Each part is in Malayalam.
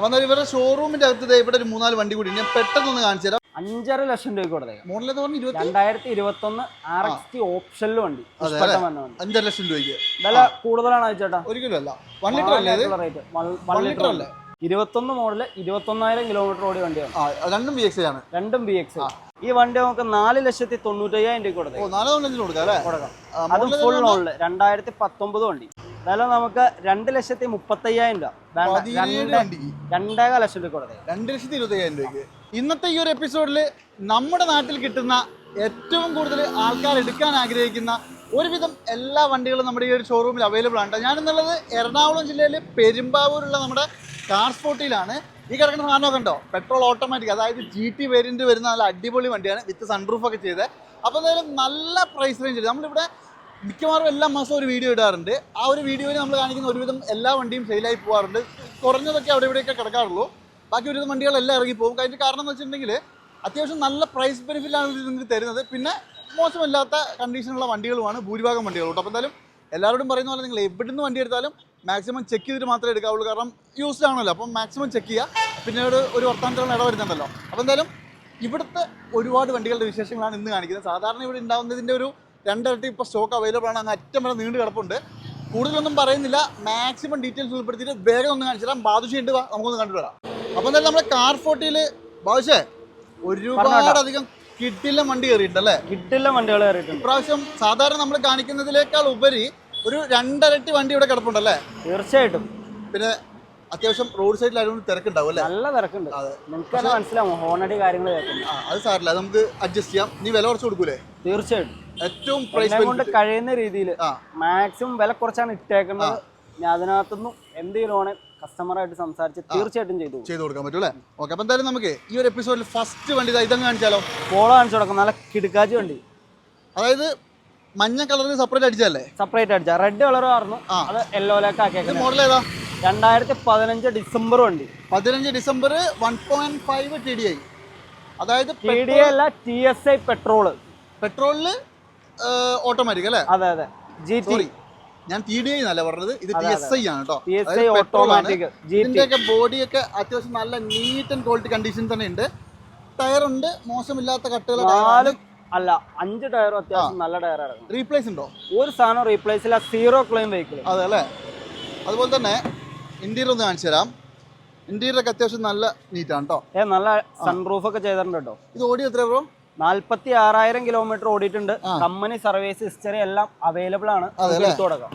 അപ്പൊ എന്നാൽ ഇവരുടെ ഷോറൂമിന്റെ അകത്ത് ഇവിടെ ഒരു മൂന്നാൽ വണ്ടി കൂടി. ഞാൻ പെട്ടെന്ന് ഒന്ന് കാണിച്ചു തരാം. അഞ്ചര ലക്ഷം രൂപ കൊടുത്തേക്കാം. മോഡലെന്ന് പറഞ്ഞ രണ്ടായിരത്തി ഇരുപത്തി ഒന്ന് ആർ എക്സ് ടി അഞ്ചര ലക്ഷം രൂപയ്ക്ക്. വില കൂടുതലാണോ ചേട്ടാ? ഒരിക്കലും വൺ ലിറ്റർ അല്ലേ വൺ ലിറ്റർ അല്ലേ? ഇരുപത്തൊന്ന് മോഡൽ ഇരുപത്തൊന്നായിരം കിലോമീറ്റർ ഓടി വണ്ടിയാണ്. രണ്ടും ബി എക്സ് ആണ്. രണ്ടും ബി എക്സ് ഈ വണ്ടി നമുക്ക് നാല് ലക്ഷത്തി തൊണ്ണൂറ്റയ്യായിരം രൂപ കൊടുക്കാം. അത് ഫുൾ ലോണിൽ രണ്ടായിരത്തി പത്തൊമ്പത് വണ്ടി. വില നമുക്ക് രണ്ട് ലക്ഷത്തി മുപ്പത്തയ്യായിരം രൂപ. വേണ്ട പതിനേഴ് രണ്ട് വണ്ടിക്ക് രണ്ടേകാൽ ലക്ഷം രൂപ കൊടുക്കാം. രണ്ട് ലക്ഷത്തി ഇരുപത്തി അയ്യായിരം രൂപയ്ക്ക്. ഇന്നത്തെ ഈ ഒരു എപ്പിസോഡിൽ നമ്മുടെ നാട്ടിൽ കിട്ടുന്ന ഏറ്റവും കൂടുതൽ ആൾക്കാർ എടുക്കാൻ ആഗ്രഹിക്കുന്ന ഒരുവിധം എല്ലാ വണ്ടികളും നമ്മുടെ ഈ ഒരു ഷോറൂമിൽ അവൈലബിൾ ആണ്. ഞാൻ എന്നുള്ളത് എറണാകുളം ജില്ലയിൽ പെരുമ്പാവൂരുള്ള നമ്മുടെ കാർ ഈ കിടക്കുന്ന സാധനം ഉണ്ടോ? പെട്രോൾ ഓട്ടോമാറ്റിക് അതായത് ജി ടി വേരിയന്റ് വരുന്ന നല്ല അടിപൊളി വണ്ടിയാണ് വിത്ത് സൺറൂഫ് ഒക്കെ ചെയ്ത്. അപ്പോൾ എന്തായാലും നല്ല പ്രൈസ് റേഞ്ചിൽ നമ്മളിവിടെ മിക്കവാറും എല്ലാ മാസവും ഒരു വീഡിയോ ഇടാറുണ്ട്. ആ ഒരു വീഡിയോയിൽ നമ്മൾ കാണിക്കുന്ന ഒരുവിധം എല്ലാ വണ്ടിയും സെയിലായി പോകാറുണ്ട് കുറഞ്ഞതൊക്കെ അവിടെ ഇവിടെയൊക്കെ കിടക്കാറുള്ളൂ. ബാക്കി ഒരുവിധം വണ്ടികളെല്ലാം ഇറങ്ങി പോകും. അതിന്റെ കാരണം എന്ന് വെച്ചിട്ടുണ്ടെങ്കിൽ അത്യാവശ്യം നല്ല പ്രൈസ് ബെനിഫിറ്റാണ് ഇത് നിങ്ങൾക്ക് തരുന്നത്. പിന്നെ മോശമില്ലാത്ത കണ്ടീഷനുള്ള വണ്ടികളുമാണ് ഭൂരിഭാഗം വണ്ടികളും കേട്ടോ അപ്പോൾ എന്തായാലും എല്ലാവരോടും പറയുന്ന പോലെ നിങ്ങൾ എവിടുന്ന് വണ്ടി എടുത്താലും മാക്സിമം ചെക്ക് ചെയ്തിട്ട് മാത്രമേ എടുക്കാവുള്ളൂ. കാരണം യൂസ്ഡ് ആണല്ലോ. അപ്പം മാക്സിമം ചെക്ക് ചെയ്യുക പിന്നീട് ഒരു വർത്തമാനത്തിലുള്ള ഇട വരുന്നുണ്ടല്ലോ അപ്പോൾ എന്തായാലും ഇവിടുത്തെ ഒരുപാട് വണ്ടികളുടെ വിശേഷങ്ങളാണ് ഇന്ന് കാണിക്കുന്നത്. സാധാരണ ഇവിടെ ഉണ്ടാകുന്നതിന്റെ ഒരു രണ്ടിരട്ടി ഇപ്പോൾ സ്റ്റോക്ക് അവൈലബിൾ ആണ്. അങ്ങ് അറ്റം വരെ നീണ്ടു കിടപ്പുണ്ട്. കൂടുതലൊന്നും പറയുന്നില്ല. മാക്സിമം ഡീറ്റെയിൽസ് ഉൾപ്പെടുത്തിയിട്ട് വേഗം ഒന്ന് കാണിച്ചു തരാം. ബാദുഷ ഉണ്ട്. വാ നമുക്കൊന്ന് കണ്ടുവരാം അപ്പോൾ എന്തായാലും നമ്മുടെ കാർ ഫോർട്ടിയിൽ ബാദുഷേ ഒരുപാടധികം കിട്ടില്ല വണ്ടി കയറിയിട്ടുണ്ട് അല്ലേ? കിട്ടില്ല വണ്ടികൾ കയറിയിട്ടുണ്ട്. ഇപ്രാവശ്യം സാധാരണ നമ്മൾ കാണിക്കുന്നതിലേക്കാൾ ഉപരി ഒരു രണ്ടരട്ടി വണ്ടി ഇവിടെ കിടപ്പുണ്ടല്ലേ? തീർച്ചയായിട്ടും. പിന്നെ അത്യാവശ്യം റോഡ് സൈഡിലായതുകൊണ്ട് തിരക്കുണ്ടാവും അല്ലേ? നല്ല തിരക്കുണ്ട്. അതെ. നിങ്ങൾക്ക് തന്നെ മനസ്സിലാവും ഹോണടി കാര്യങ്ങൾ കേൾക്കുന്നത് ആ അത് സാറില്ല നമുക്ക് അഡ്ജസ്റ്റ് ചെയ്യാം. നീ വില കുറച്ച് കൊടുക്കൂലേ? തീർച്ചയായിട്ടും. ഏറ്റവും പ്രൈസ് എന്നെ കൊണ്ട് കഴിയുന്ന രീതിയിൽ ആ. മാക്സിമം വില കുറച്ചാണ് ഇട്ടേക്കുന്നത്. ഞാൻ അതിനകത്തുനിന്നും എന്തെങ്കിലും ആണ് കസ്റ്റമറായിട്ട് സംസാരിച്ച് തീർച്ചയായിട്ടും ചെയ്തു. ചെയ്ത് കൊടുക്കാൻ പറ്റും അല്ലേ? ഓക്കെ അപ്പം എന്തായാലും നമുക്ക് ഈ ഒരു എപ്പിസോഡിൽ ഫസ്റ്റ് വണ്ടി ഇതാ ഇതങ്ങ് കാണിച്ചാലോ? പോളോ കാണിച്ചു കൊടുക്കാം. നല്ല കിടുക്കാച്ചി വണ്ടി. അതായത് മഞ്ഞ കളറിൽ സെപ്പറേറ്റ് അടിച്ചല്ലേ സെപ്പറേറ്റ് അടിച്ച റെഡ് ആ. അത് യെല്ലോയിലേക്ക് ആക്കിയത് മോഡൽ ഏതാ? രണ്ടായിരത്തി പതിനഞ്ച് ഡിസംബർ വണ്ടി പതിനഞ്ച് December one point five T D I അതായത് ടി ഡി ഐ അല്ല ടി എസ് ഐ പെട്രോൾ പെട്രോളിൽ ഓട്ടോമാറ്റിക് അല്ലേ? അതെ അതെ. ജി ടി ഞാൻ ടി ഡി ഐ എന്നല്ല പറഞ്ഞത്. ഇത് ടി എസ് ഐ ആണ് കേട്ടോ. ഇതിന്റെ ഒക്കെ ഓട്ടോമാറ്റിക് ഇതിന്റെയൊക്കെ ബോഡിയൊക്കെ അത്യാവശ്യം നല്ല നീറ്റ് ആൻഡ് ക്വാളിറ്റി കണ്ടീഷൻ തന്നെ ഉണ്ട്. ടയർ ഉണ്ട്. മോശമില്ലാത്ത കട്ടുകൾ നാലും അല്ല അഞ്ച് ടയറും അത്യാവശ്യം നല്ല ടയർ ഇറങ്ങും റീപ്ലേസ് ഉണ്ടോ? ഒരു സാധനം റീപ്ലേസ് ഇല്ല സീറോ ക്ലെയിം വെഹിക്കിൾ അതെ അല്ലേ? അതുപോലെ തന്നെ ഇന്റീരിയർ ഒന്ന് കാണിച്ചു തരാം. ഇന്റീരിയർ ഒക്കെ അത്യാവശ്യം നല്ല നീറ്റാണ് കേട്ടോ ഏ നല്ല സൺറൂഫ് ഒക്കെ ചെയ്തിട്ടുണ്ട് കേട്ടോ ഇത് ഓടി എത്ര ബ്രോ നാല്പത്തി ആറായിരം കിലോമീറ്റർ ഓടിയിട്ടുണ്ട് കമ്പനി സർവീസ് ഹിസ്റ്ററി എല്ലാം അവൈലബിൾ ആണ്. നമുക്ക് കൊടുക്കാം.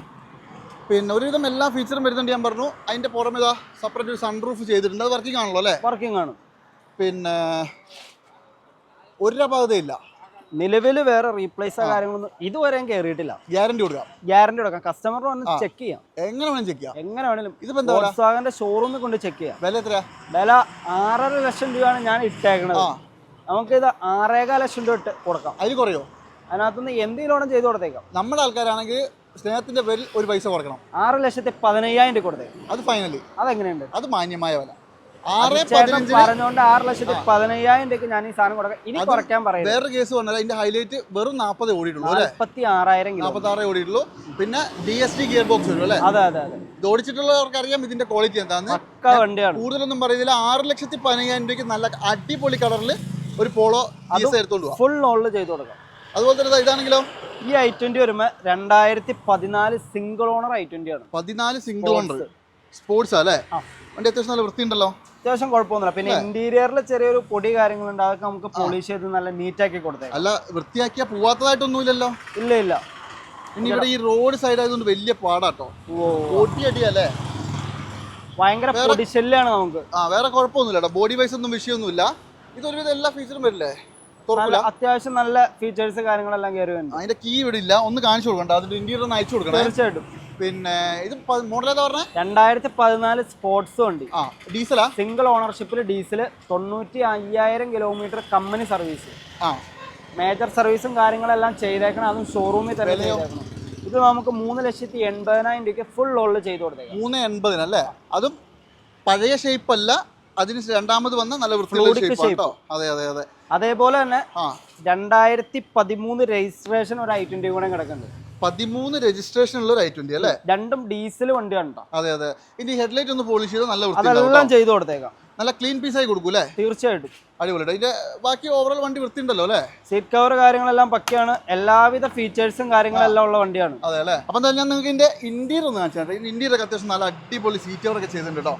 പിന്നെ ഒരുവിധം എല്ലാ ഫീച്ചറും വരുന്നുണ്ട് ഞാൻ പറഞ്ഞു. അതിന്റെ പുറമെ ഇതാ സെപ്പറേറ്റ് ഒരു സൺറൂഫ് ചെയ്തിട്ടുണ്ട്. അത് വർക്കിംഗ് ആണല്ലോ അല്ലേ? വർക്കിംഗ് ആണ്. പിന്നെ ഒരു അപാകതയില്ല നിലവിൽ വേറെ റീപ്ലേസോ കാര്യങ്ങളൊന്നും ഇതുവരെയും കേറിയിട്ടില്ല. ഗ്യാരണ്ടി കൊടുക്കാം. ഗ്യാരണ്ടി കൊടുക്കാം. കസ്റ്റമർ വന്ന് ചെക്ക് ചെയ്യാം. എങ്ങനെ വേണം ചെക്ക് ചെയ്യാം. എങ്ങനെ വേണേലും ഇതിപ്പോ? ഷോറൂമിൽ കൊണ്ട് ചെക്ക് ചെയ്യാം. വില എത്ര വില ആറര ലക്ഷം രൂപയാണ് ഞാൻ ഇട്ടേക്കണത്. നമുക്ക് ഇത് ആറേകാൽ ലക്ഷം രൂപ ഇട്ട് കൊടുക്കാം. അതിൽ കുറയോ? അതിനകത്തുനിന്ന് എന്തെങ്കിലും ചെയ്ത് കൊടുത്തേക്കാം? നമ്മുടെ ആൾക്കാരാണെങ്കിൽ സ്നേഹത്തിന്റെ പേരിൽ ഒരു പൈസ കൊടുക്കണം. ആറ് ലക്ഷത്തി പതിനയ്യായിരം രൂപ കൊടുത്തേക്കാം. അത് ഫൈനലി അതെങ്ങനെയുണ്ട്? അത് മാന്യമായ വില. ആറ് പറഞ്ഞുകൊണ്ട് ആറ് ലക്ഷത്തി പതിനയ്യായിരം രൂപയ്ക്ക് ഞാൻ ഈ സാധനം കൊടുക്കാം. ഇനി കുറയ്ക്കാൻ പറയാം വേറെ കേസ് പറഞ്ഞാൽ അതിന്റെ ഹൈലൈറ്റ് വെറും നാൽപ്പത് ഓടിയിട്ടുള്ളൂ നാൽപ്പത്തി ആറായിരം നാൽപ്പത്തി ആറേ ഓടിയിട്ടുള്ളൂ. പിന്നെ D S T gear box വരും അല്ലേ? അതെ അതെ അതെ. ഇത് ഓടിച്ചിട്ടുള്ളവർക്ക് അറിയാം ഇതിന്റെ ക്വാളിറ്റി എന്താന്ന്. വണ്ടിയാണ്. കൂടുതലൊന്നും പറയുന്നില്ല. ആറ് ലക്ഷത്തി പതിനയ്യായിരം രൂപയ്ക്ക് നല്ല അടിപൊളി കളറിൽ ഒരു പോളോ എടുത്തോണ്ട് ഫുൾ നോളിൽ ചെയ്ത് കൊടുക്കാം. അതുപോലെ തന്നെ ഇതാണെങ്കിലോ? ഈ ഐ ട്വന്റി വരുമ്പോ രണ്ടായിരത്തി പതിനാല് സിംഗിൾ ഓണർ ഐ ട്വന്റി ആണ്. പതിനാല് സിംഗിൾ ഓണർ സ്പോർട്സ് അല്ലേ? വണ്ടി അത്യാവശ്യം നല്ല വൃത്തിയുണ്ടല്ലോ. അത്യാവശ്യം കുഴപ്പമൊന്നുമില്ല. പിന്നെ ഇന്റീരിയറിൽ ചെറിയൊരു പൊടി കാര്യങ്ങളുണ്ട്. അതൊക്കെ നമുക്ക് പോളിഷ് ചെയ്ത് നല്ല നീറ്റാക്കി കൊടുത്തേ അല്ല വൃത്തിയാക്കിയാ പോവാത്തതായിട്ടൊന്നുമില്ലല്ലോ? ഇല്ല ഇല്ല. ഇനി ഇവിടെ ഈ റോഡ് സൈഡ് ആയതുകൊണ്ട് വലിയ പാടാട്ടോ. ഓട്ടിയടിയല്ലേ ഭയങ്കര പൊടിശല്യാണ് നമുക്ക്. ആ വേറെ കുഴപ്പമൊന്നുമില്ല ബോഡി വൈസ് ഒന്നും വിഷയമൊന്നുമില്ല. ഇതൊരുവിധം എല്ലാ ഫീച്ചറും വരില്ലേ? അത്യാവശ്യം നല്ല ഫീച്ചേഴ്സ് കാര്യങ്ങളെല്ലാം കയറി വരുന്നത് അതിന്റെ കീ ഇവിടെ ഇല്ല. ഒന്ന് കാണിച്ചു കൊടുക്കണ്ട. അതിന്റെ ഇന്റീരിയർ ഒന്ന് അയച്ചു കൊടുക്കണം. തീർച്ചയായിട്ടും. പിന്നെ ഇത് മോഡൽ ഏതാ പറഞ്ഞത് രണ്ടായിരത്തി പതിനാല് സ്പോർട്സ് വണ്ടി ആ ഡീസലാ സിംഗിൾ ഓണർഷിപ്പിൽ ഡീസൽ തൊണ്ണൂറ്റി അയ്യായിരം കിലോമീറ്റർ കമ്പനി സർവീസ് ആ. മേജർ സർവീസും കാര്യങ്ങളെല്ലാം ചെയ്തേക്കണം. അതും ഷോറൂമിൽ തന്നെ? ചെയ്തേക്കണം. ഇത് നമുക്ക് മൂന്ന് ലക്ഷത്തി എൺപതിനായിരം രൂപയ്ക്ക് ഫുൾ ഓൾഡ് ചെയ്ത് കൊടുത്തേക്കാം. മൂന്ന് എൺപതിനല്ലേ അതും പഴയ ഷേപ്പ് അല്ല. അതിന് രണ്ടാമത് വന്ന നല്ല വൃത്തിയുള്ള ഷേപ്പ് കേട്ടോ അതെ അതെ അതെ. അതേപോലെ തന്നെ രണ്ടായിരത്തി പതിമൂന്ന് രജിസ്ട്രേഷൻ ഒരു ഐ ട്വന്റി കൂടെ കിടക്കുന്നുണ്ട്. പതിമൂന്ന് രജിസ്ട്രേഷൻ ഉള്ള ഒരു ഐ ട്വന്റി അല്ലേ? രണ്ടും ഡീസൽ വണ്ടി കണ്ടോ? അതെ അതെ. ഇനി ഹെഡ്ലൈറ്റ് ഒന്ന് പോളിഷ് ചെയ്ത് നല്ല അതെല്ലാം ചെയ്തു കൊടുത്തേക്കാം. നല്ല ക്ലീൻ പീസ് ആയി കൊടുക്കും അല്ലേ തീർച്ചയായിട്ടും. അടിപൊളി ഇതിന്റെ ബാക്കി ഓവറോൾ വണ്ടി വൃത്തി ഉണ്ടല്ലോ അല്ലേ? സീറ്റ് കവർ കാര്യങ്ങളെല്ലാം പക്കയാണ്. എല്ലാവിധ ഫീച്ചേഴ്സും കാര്യങ്ങളും എല്ലാം ഉള്ള വണ്ടിയാണ്. അതെ അല്ലേ? അപ്പൊ എന്തായാലും ഞാൻ നിങ്ങൾക്ക് ഇതിന്റെ ഇന്റീരിയർ ഒന്ന് കാണിച്ചു തരാം. ഇന്റീരിയർ അത്യാവശ്യം നല്ല അടിപൊളി സീറ്റ് കവർ ഒക്കെ ചെയ്തിട്ടുണ്ട് കേട്ടോ.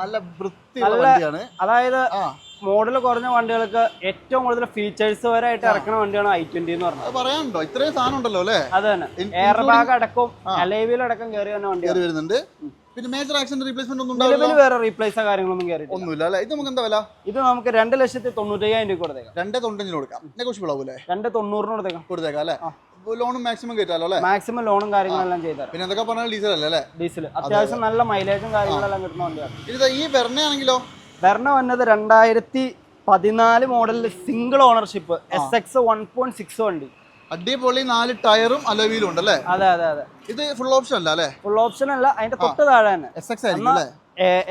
നല്ല വൃത്തിയുള്ള വണ്ടിയാണ്. അതായത് ആ. മോഡൽ കുറഞ്ഞ വണ്ടികൾക്ക് ഏറ്റവും കൂടുതൽ ഫീച്ചേഴ്സ് വരായിട്ട് ഇറക്കുന്ന വണ്ടിയാണ് ഐ ട്വന്റി എന്ന് പറഞ്ഞത്. പറയാനുണ്ടോ? ഇത്രയും സാധനം ഉണ്ടല്ലോ അല്ലേ? അത് തന്നെ. എയർ ബാഗ് അടക്കം അലൈവിൽ അടക്കം കയറി വന്ന വണ്ടി വരുന്നുണ്ട്. പിന്നെ മേജർ ആക്സിഡന്റ് റീപ്ലേസ്മെന്റ് ഒന്നും ഉണ്ടാവില്ല നിലവിൽ വേറെ റീപ്ലേസോ കാര്യങ്ങളൊന്നും കയറിയിട്ടില്ല. ഒന്നുമില്ല അല്ലേ? ഇത് നമുക്ക് എന്താ വില? ഇത് നമുക്ക് രണ്ട് ലക്ഷത്തി തൊണ്ണൂറ്റയ്യായിരം രൂപ കൊടുത്തേക്കാം. രണ്ട് തൊണ്ടഞ്ചിന് കൊടുക്കാം. നെഗോഷ്യബിൾ ആവൂലേ രണ്ട് തൊണ്ണൂറിന് കൊടുത്തേക്കാം. കൊടുത്തേക്കാം അല്ലേ? ലോണും മാക്സിമം കയറ്റാലോ അല്ലേ? മാക്സിമം ലോണും കാര്യങ്ങളെല്ലാം ചെയ്തുതരാം പിന്നെ എന്തൊക്കെ പറഞ്ഞാൽ ഡീസൽ അല്ലേ അല്ലേ? ഡീസൽ അത്യാവശ്യം നല്ല മൈലേജും കാര്യങ്ങളെല്ലാം കിട്ടുന്ന വണ്ടിയാണ്. ഇത് ഈ വെർണയാണെങ്കിലോ വെർണ വന്നത് രണ്ടായിരത്തി പതിനാല് മോഡലിൽ single ownership S X one point six വണ്ടി അടിപൊളി നാല് ടയറും അലോവിയിലും ഉണ്ട് അല്ലേ? അതെ അതെ അതെ. ഇത് ഫുൾ ഓപ്ഷൻ അല്ല അല്ലേ? ഫുൾ ഓപ്ഷൻ അല്ല അതിന്റെ തൊട്ട് താഴെ തന്നെ. എസ് എക്സ് ആയിരിക്കും അല്ലേ?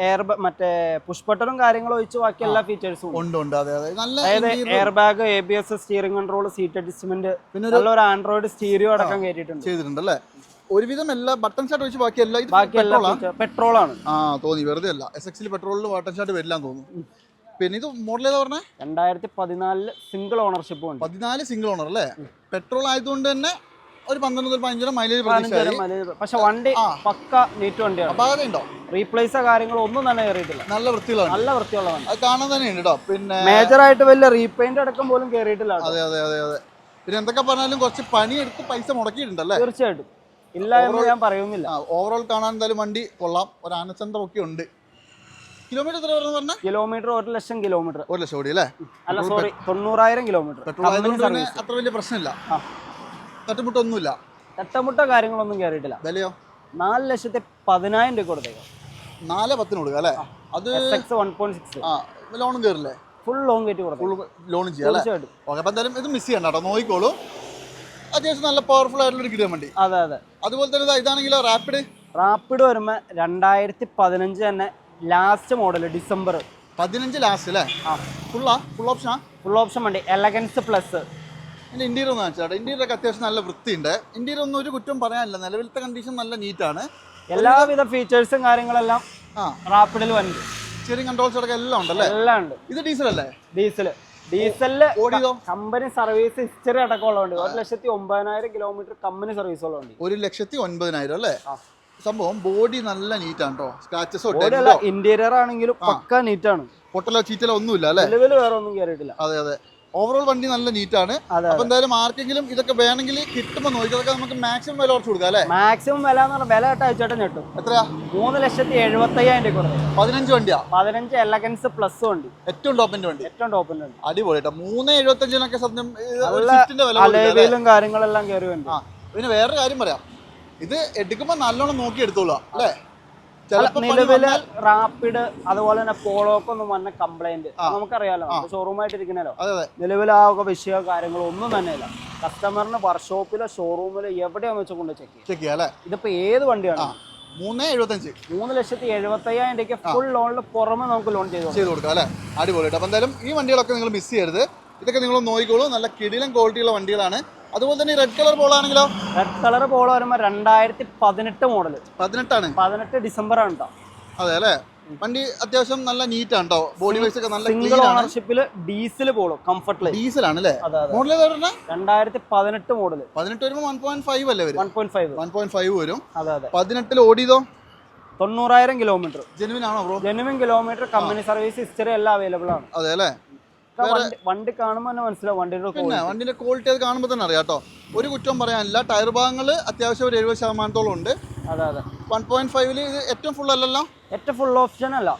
എയർ മറ്റേ പുഷ് ബട്ടണും കാര്യങ്ങളും ഒഴിച്ച് ബാക്കി എല്ലാ ഫീച്ചേഴ്സും ഉണ്ട്. ഉണ്ട് അതെ അതെ. നല്ല അതായത് air bag A B S steering control seat adjustment പിന്നെ ഒരു ആൻഡ്രോയിഡ് സ്റ്റീരിയോ അടക്കം കയറ്റിയിട്ടുണ്ട് ചെയ്തിട്ടുണ്ട് അല്ലേ? ഒരുവിധം എല്ലാ ബട്ടൺ ഷാട്ട് വെച്ച് ബാക്കി എല്ലാ ഇത് ബാക്കി petrol ആ? പെട്രോൾ ആണ്. ആ തോന്നി. വെറുതെ അല്ല. എസ് എക്സിൽ പെട്രോളിൽ ബട്ടൺ ഷർട്ട് വരില്ലാന്ന് തോന്നുന്നു. പിന്നെ ഇത് മോഡൽ ഏതാ പറഞ്ഞേ? രണ്ടായിരത്തി പതിനാലിൽ സിംഗിൾ ഓണർഷിപ്പ് ഉണ്ട്. പതിനാല് സിംഗിൾ ഓണർ അല്ലേ? പെട്രോൾ ആയതുകൊണ്ട് തന്നെ ഒരു പന്ത്രണ്ട് മുതൽ പതിനഞ്ചര മൈലേജ് പക്ഷെ വണ്ടി പക്ക നീറ്റ് വണ്ടിയാണ്. അപാകത ഉണ്ടോ? റീപ്ലേസോ കാര്യങ്ങളോ ഒന്നും തന്നെ കയറിയിട്ടില്ല നല്ല വൃത്തിയുള്ളതാണ് നല്ല വൃത്തിയുള്ള വണ്ടി. അത് കാണാൻ തന്നെ ഉണ്ട് കേട്ടോ പിന്നെ മേജർ ആയിട്ട് വലിയ റീപെയിന്റ് അടക്കം പോലും കയറിയിട്ടില്ല. അതെ അതെ അതെ അതെ. പിന്നെ എന്തൊക്കെ പറഞ്ഞാലും കുറച്ച് പണിയെടുത്ത് പൈസ മുടക്കിയിട്ടുണ്ടല്ലേ തീർച്ചയായിട്ടും. ഇല്ല എന്ന് ഞാൻ പറയുന്നില്ല. ഓവറോൾ കാണാൻ എന്തായാലും വണ്ടി കൊള്ളാം. ഒരു ആനച്ചന്തം ഒക്കെ ഉണ്ട്. കിലോമീറ്റർ എത്ര കിലോമീറ്റർ ഒരു ലക്ഷം കിലോമീറ്റർ ഒരു ലക്ഷം ഓടി അല്ലേ? അല്ല സോറി തൊണ്ണൂറായിരം കിലോമീറ്റർ പെട്രോൾ ആയതുകൊണ്ട് പിന്നെ അത്ര വലിയ പ്രശ്നമില്ല. തട്ടുമുട്ടൊന്നുമില്ല. തട്ടമുട്ട കാര്യങ്ങളൊന്നും കയറിയിട്ടില്ല വിലയോ? നാല് ലക്ഷത്തി പതിനായിരം രൂപ കൊടുത്തേക്കാം. നാല് പത്തിന് കൊടുക്കുക അല്ലേ? അത് വൺ പോയിന്റ് സിക്സ് ആ ലോണും കയറില്ലേ ഫുൾ ലോൺ കയറ്റി കൊടുക്കും ഫുൾ ലോണും ചെയ്യാം അല്ലേ? ഓക്കെ അപ്പം എന്തായാലും ഇത് മിസ് ചെയ്യണ്ട കേട്ടോ. നോക്കിക്കോളൂ. അത്യാവശ്യം നല്ല പവർഫുൾ ആയിട്ടുള്ള ഒരു വണ്ടി. അതെ അതെ. അതുപോലെ തന്നെ ഇതാ ഇതാണെങ്കിലോ റാപ്പിഡ് റാപ്പിഡ് വരുമ്പോ രണ്ടായിരത്തി പതിനഞ്ച് തന്നെ ലാസ്റ്റ് മോഡൽ ഡിസംബർ പതിനഞ്ച് ലാസ്റ്റ് അല്ലേ ആ. ഫുള്ളാ ഫുൾ ഓപ്ഷനാ ഫുൾ ഓപ്ഷൻ വണ്ടി എലഗൻസ് പ്ലസ് പിന്നെ ഇന്റീരിയർ ഒന്ന് കാണിച്ചാട്ടെ ഇന്റീരിയർ ഒക്കെ അത്യാവശ്യം നല്ല വൃത്തിയുണ്ട്. ഇന്റീരിയർ ഒന്നും ഒരു കുറ്റം പറയാനില്ല. നിലവിലത്തെ കണ്ടീഷൻ നല്ല നീറ്റാണ് എല്ലാവിധ ഫീച്ചേഴ്സും കാര്യങ്ങളെല്ലാം ആ. റാപ്പിഡിൽ വണ്ടി. സ്റ്റിയറിംഗ് കൺട്രോൾസ് അടക്കം എല്ലാം ഉണ്ടല്ലേ? എല്ലാം ഉണ്ട്. ഇത് ഡീസൽ അല്ലേ? ഡീസൽ ഡീസലിൽ കമ്പനി സർവീസ് ഹിസ്റ്ററി അടക്കമുള്ള വണ്ടി ഒരു ലക്ഷത്തി ഒമ്പതിനായിരം കിലോമീറ്റർ കമ്പനി സർവീസ് ഉള്ളതുകൊണ്ട് ഒരു ലക്ഷത്തി ഒൻപതിനായിരം അല്ലേ. സംഭവം ബോഡി നല്ല കേട്ടോ സ്ക്രാച്ചസോ ബോഡിയല്ല ഇന്റീരിയർ ആണെങ്കിലും പക്ക നീറ്റാണ് പൊട്ടലോ ചീറ്റലോ ഒന്നുമില്ല അല്ലേ? നിലവിൽ വേറെ ഒന്നും കയറിയിട്ടില്ല അതെ അതെ. ഓവറോൾ വണ്ടി നല്ല നീറ്റാണ് അപ്പൊ എന്തായാലും ആർക്കെങ്കിലും ഇതൊക്കെ വേണമെങ്കിൽ കിട്ടുമ്പോൾ നോക്കി അതൊക്കെ നമുക്ക് മാക്സിമം വില കുറച്ച് കൊടുക്കാം അല്ലേ? മാക്സിമം വില എന്ന് പറഞ്ഞാൽ വില കേട്ട് അയച്ചോട്ടെ ഞെട്ടും എത്രയാ? മൂന്ന് ലക്ഷത്തി എഴുപത്തയ്യായിരം രൂപ പതിനഞ്ച് വണ്ടിയാ? പതിനഞ്ച് എലഗൻസ് പ്ലസ് വണ്ടി. ഏറ്റവും ടോപ്പിന്റെ വണ്ടി. ഏറ്റവും ടോപ്പിന്റെ വണ്ടി. അടിപൊളി കേട്ടോ മൂന്ന് എഴുപത്തഞ്ചിനൊക്കെ സത്യം? അലേവിയിലും കാര്യങ്ങളെല്ലാം കയറി വണ്ടി. പിന്നെ വേറൊരു കാര്യം പറയാം. ഇത് എടുക്കുമ്പോ നല്ലോണം നോക്കി എടുത്തോളാം അല്ലേ? നിലവിൽ റാപ്പിഡ് അതുപോലെ തന്നെ പോളോക്കൊന്നും വന്ന കംപ്ലൈന്റ് നമുക്കറിയാലോ ഷോറൂമായിട്ട് ഇരിക്കണല്ലോ നിലവിൽ ആ ഒക്കെ വിഷയമോ കാര്യങ്ങളോ ഒന്നും തന്നെയില്ല. കസ്റ്റമറിന് വർക്ക്ഷോപ്പിലോ ഷോറൂമിലോ എവിടെയാന്ന് വെച്ചാൽ കൊണ്ട് ചെക്ക് ചെക്ക് ചെയ്യാം അല്ലേ? ഇതിപ്പോ ഏത് വണ്ടിയാണ്? മൂന്ന് എഴുപത്തഞ്ച്. മൂന്ന് ലക്ഷത്തി എഴുപത്തയ്യായിരം രൂപയ്ക്ക് ഫുൾ ലോണിൽ പുറമെ നമുക്ക് ലോൺ ചെയ്തു കൊടുക്കാം. ചെയ്ത് കൊടുക്കാം അല്ലേ? അടിപൊളി അപ്പൊ എന്തായാലും ഈ വണ്ടികളൊക്കെ നിങ്ങൾ മിസ് ചെയ്യരുത്. ഇതൊക്കെ നിങ്ങൾ നോക്കിക്കോളൂ. നല്ല കിടിലൻ ക്വാളിറ്റിയുള്ള വണ്ടികളാണ്. അതുപോലെ തന്നെ റെഡ് കളർ ബോളാണെങ്കിലോ റെഡ് കളർ ബോൾ വരുമ്പോൾ രണ്ടായിരത്തി പതിനെട്ട് മോഡൽ പതിനെട്ടാണ്. പതിനെട്ട് ഡിസംബർ ആണ് കേട്ടോ അതെ അല്ലേ? വണ്ടി അത്യാവശ്യം നല്ല നീറ്റാണ് കേട്ടോ ബോഡി വൈസ് ഒക്കെ നല്ല സിംഗിൾ ആണ്. ഓണർഷിപ്പിൽ ഡീസൽ പോളോ കംഫർട്ടിൽ ഡീസലാണ് അല്ലേ അതെ അതെ. മോഡൽ ഏതാ രണ്ടായിരത്തി പതിനെട്ട് മോഡൽ പതിനെട്ട് വരുമ്പോൾ വൺ പോയിന്റ് ഫൈവ് അല്ലേ വരും? One point five one point five വരും. അതെ അതെ. പതിനെട്ടിൽ ഓടിയതോ തൊണ്ണൂറായിരം കിലോമീറ്റർ ജെനുവിൻ ആണോ bro genuine kilometre company service history എല്ലാം അവൈലബിൾ ആണ്. അതെ അല്ലേ? വണ്ടി കാണുമ്പോൾ തന്നെ മനസ്സിലാവും വണ്ടിയുടെ പിന്നെ വണ്ടിന്റെ ക്വാളിറ്റി അത് കാണുമ്പോൾ തന്നെ അറിയാം കേട്ടോ. ഒരു കുറ്റം പറയാനില്ല. ടയർ ഭാഗങ്ങൾ അത്യാവശ്യം ഒരു എഴുപത് ശതമാനത്തോളം ഉണ്ട്. അതെ അതെ. വൺ പോയിന്റ് ഫൈവിൽ ഇത് ഏറ്റവും ഫുൾ അല്ലല്ലോ? ഏറ്റവും ഫുൾ ഓപ്ഷൻ അല്ല.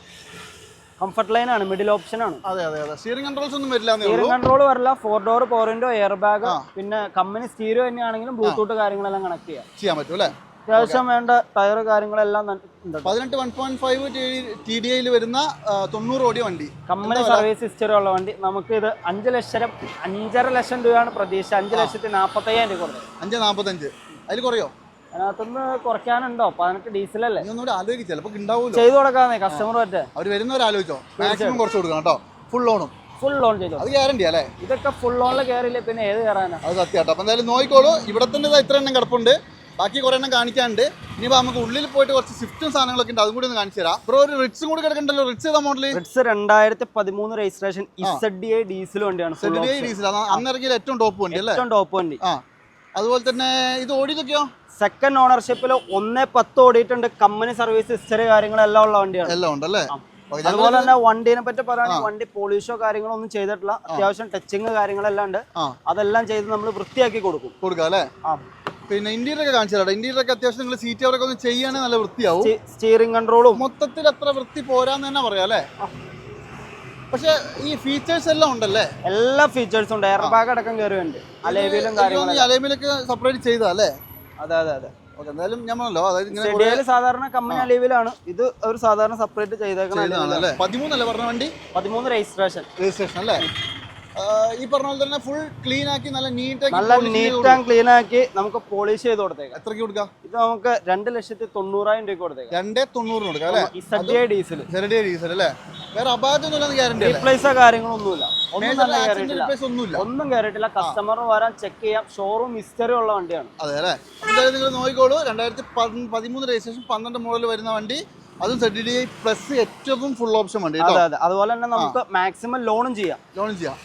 കംഫർട്ട് ലൈൻ ആണ് മിഡിൽ ഓപ്ഷൻ ആണ്. അതെ അതെ അതെ. സ്റ്റിയറിംഗ് കൺട്രോൾസ് ഒന്നും വരില്ല സ്റ്റിയറിംഗ് കൺട്രോൾ വരില്ല. ഫോർ ഡോർ പോറിന്റോ എയർ ബാഗ് പിന്നെ കമ്പനി സ്റ്റീരോ തന്നെയാണെങ്കിലും ബ്ലൂടൂത്ത് കാര്യങ്ങളെല്ലാം കണക്ട് ചെയ്യാം. ചെയ്യാൻ പറ്റും അല്ലേ അത്യാവശ്യം വേണ്ട ടയർ കാര്യങ്ങളെല്ലാം പതിനെട്ട് one point five T D ഐയിൽ വരുന്ന തൊണ്ണൂറ് ഓടിയ വണ്ടി. കമ്പനി സർവീസ് ഹിസ്റ്ററി ഉള്ള വണ്ടി. നമുക്ക് ഇത് അഞ്ച് ലക്ഷം അഞ്ചര ലക്ഷം രൂപയാണ് പ്രതീക്ഷ. അഞ്ച് ലക്ഷത്തി നാപ്പത്തയ്യായിരം രൂപ കുറഞ്ഞു അഞ്ച് നാപ്പത്തഞ്ച്. അതിൽ കുറയോ? അതിനകത്തുനിന്ന് കുറയ്ക്കാനുണ്ടോ? പതിനെട്ട് ഡീസലല്ലേ ഒന്നുകൂടെ ആലോചിക്കും. ചിലപ്പോൾ ഉണ്ടാവുമല്ലോ ചെയ്തു കൊടുക്കാന്നേ കസ്റ്റമർ പറ്റേ അവർ വരുന്നവർ ആലോചിച്ചോ? മാക്സിമം കുറച്ച് കൊടുക്കണം കേട്ടോ. ഫുൾ ലോണും ഫുൾ ലോൺ ചെയ്തു അത് ഗ്യാരണ്ടി അല്ലേ? ഇതൊക്കെ ഫുൾ ലോണിൽ കയറിയില്ലേ പിന്നെ ഏത് കയറാനാ അത് സത്യമാട്ടോ അപ്പം എന്തായാലും നോക്കിക്കോളൂ. ഇവിടെ തന്നെ ഇതാ ഇത്ര എണ്ണം കിടപ്പുണ്ട്. ബാക്കി കുറേ എണ്ണം കാണിക്കാണ്ട് ഇനിയിപ്പോൾ നമുക്ക് ഉള്ളിൽ പോയിട്ട് കുറച്ച് സ്വിഫ്റ്റും സാധനങ്ങളൊക്കെ ഉണ്ട്. അതും കൂടി ഒന്ന് കാണിച്ചു തരാം. ബ്രോ ഒരു റിറ്റ്സും കൂടി കിടക്കണ്ടല്ലോ? റിറ്റ്സ് ഏതാ മോഡൽ റിറ്റ്സ് രണ്ടായിരത്തി പതിമൂന്ന് രജിസ്ട്രേഷൻ ഇസഡ് ഡീസൽ വണ്ടിയാണ്. Z option. ഡീസൽ അന്ന് ഇറങ്ങിയ ഏറ്റവും ടോപ്പ് വണ്ടി അല്ലേ? ഏറ്റവും ടോപ്പ് വണ്ടി. ആ. അതുപോലെ തന്നെ ഇത് ഓടിയതൊക്കെയോ സെക്കൻഡ് ഓണർഷിപ്പിൽ ഒന്നേ പത്ത് ഓടിയിട്ടുണ്ട്. കമ്പനി സർവീസ് ഹിസ്റ്ററി കാര്യങ്ങളെല്ലാം ഉള്ള വണ്ടിയാണ്. എല്ലാം ഉണ്ടല്ലേ? അതുപോലെ തന്നെ വണ്ടിനെ പറ്റി പറയുകയാണെങ്കിൽ വണ്ടി പോളിഷോ കാര്യങ്ങളോ ഒന്നും ചെയ്തിട്ടില്ല. അത്യാവശ്യം ടച്ചിങ് കാര്യങ്ങളെല്ലാം ഉണ്ട്. അതെല്ലാം ചെയ്ത് നമ്മൾ വൃത്തിയാക്കി കൊടുക്കും. കൊടുക്കാം അല്ലേ? ആ. പിന്നെ ഇന്റീരിയർ ഒക്കെ കാണിച്ചു തരാം ഇന്റീരിയർ ഒക്കെ അത്യാവശ്യം നിങ്ങൾ സീറ്റ് അവരൊക്കെ ഒന്ന് ചെയ്യാനേ നല്ല വൃത്തിയാവും. സ്റ്റിയറിംഗ് കൺട്രോളും മൊത്തത്തിൽ അത്ര വൃത്തി പോരാന്ന് തന്നെ പറയാം അല്ലേ? പക്ഷെ ഈ ഫീച്ചേഴ്സ് എല്ലാം ഉണ്ടല്ലേ? എല്ലാ ഫീച്ചേഴ്സും ഉണ്ട് എയർ ബാഗ് അടക്കം കയറുന്നുണ്ട് അലേമിലും കാര്യങ്ങളും അലേമിലൊക്കെ സെപ്പറേറ്റ് ചെയ്താ അല്ലേ? അതെ അതെ അതെ. എന്തായാലും അതായത് ഇങ്ങനെ സാധാരണ കമ്പനി അലീവിലാണ് ഇത് ഒരു സാധാരണ സെപ്പറേറ്റ് ചെയ്തേക്കുന്നത് ചെയ്തതാണ് അല്ലേ? പതിമൂന്നല്ലേ പറഞ്ഞ വണ്ടി? പതിമൂന്ന് രജിസ്ട്രേഷൻ രജിസ്ട്രേഷൻ അല്ലേ? ഈ പറഞ്ഞ പോലെ തന്നെ ഫുൾ ക്ലീൻ ആക്കി നല്ല നീറ്റ് നല്ല നീറ്റ് ആൻഡ് ക്ലീൻ ആക്കി നമുക്ക് പോളിഷ് ചെയ്ത് കൊടുത്തേക്കാം. എത്രക്ക് കൊടുക്കാം? ഇത് നമുക്ക് രണ്ട് ലക്ഷത്തി തൊണ്ണൂറായിരം രൂപ കൊടുത്തേക്കാം. രണ്ടേ തൊണ്ണൂറിന് കൊടുക്കാം അല്ലേ? ഡീസൽ ഡീസൽ അല്ലേ? വേറെ അപാകത്തൊന്നും ഗ്യാരണ്ടി റീപ്ലേസോ കാര്യങ്ങളൊന്നുമില്ല. ഒന്നും ആക്സിഡന്റ് കയറിയിട്ടില്ല ഒന്നും കയറിയിട്ടില്ല കസ്റ്റമർ വരാൻ ചെക്ക് ചെയ്യാം. ഷോറൂം ഹിസ്റ്ററി ഉള്ള വണ്ടിയാണ്. അതെ അല്ലേ? എന്തായാലും നിങ്ങൾ നോക്കിക്കോളൂ. രണ്ടായിരത്തി പതിമൂന്ന് രജിസ്ട്രേഷൻ പന്ത്രണ്ട് മോഡൽ വരുന്ന വണ്ടി. അതും സെഡ് ഡി ഐ പ്ലസ് ഏറ്റവും ഫുൾ ഓപ്ഷൻ വണ്ടി അതെ അതെ. അതുപോലെ തന്നെ നമുക്ക് മാക്സിമം ലോണും ചെയ്യാം. ലോണും ചെയ്യാം.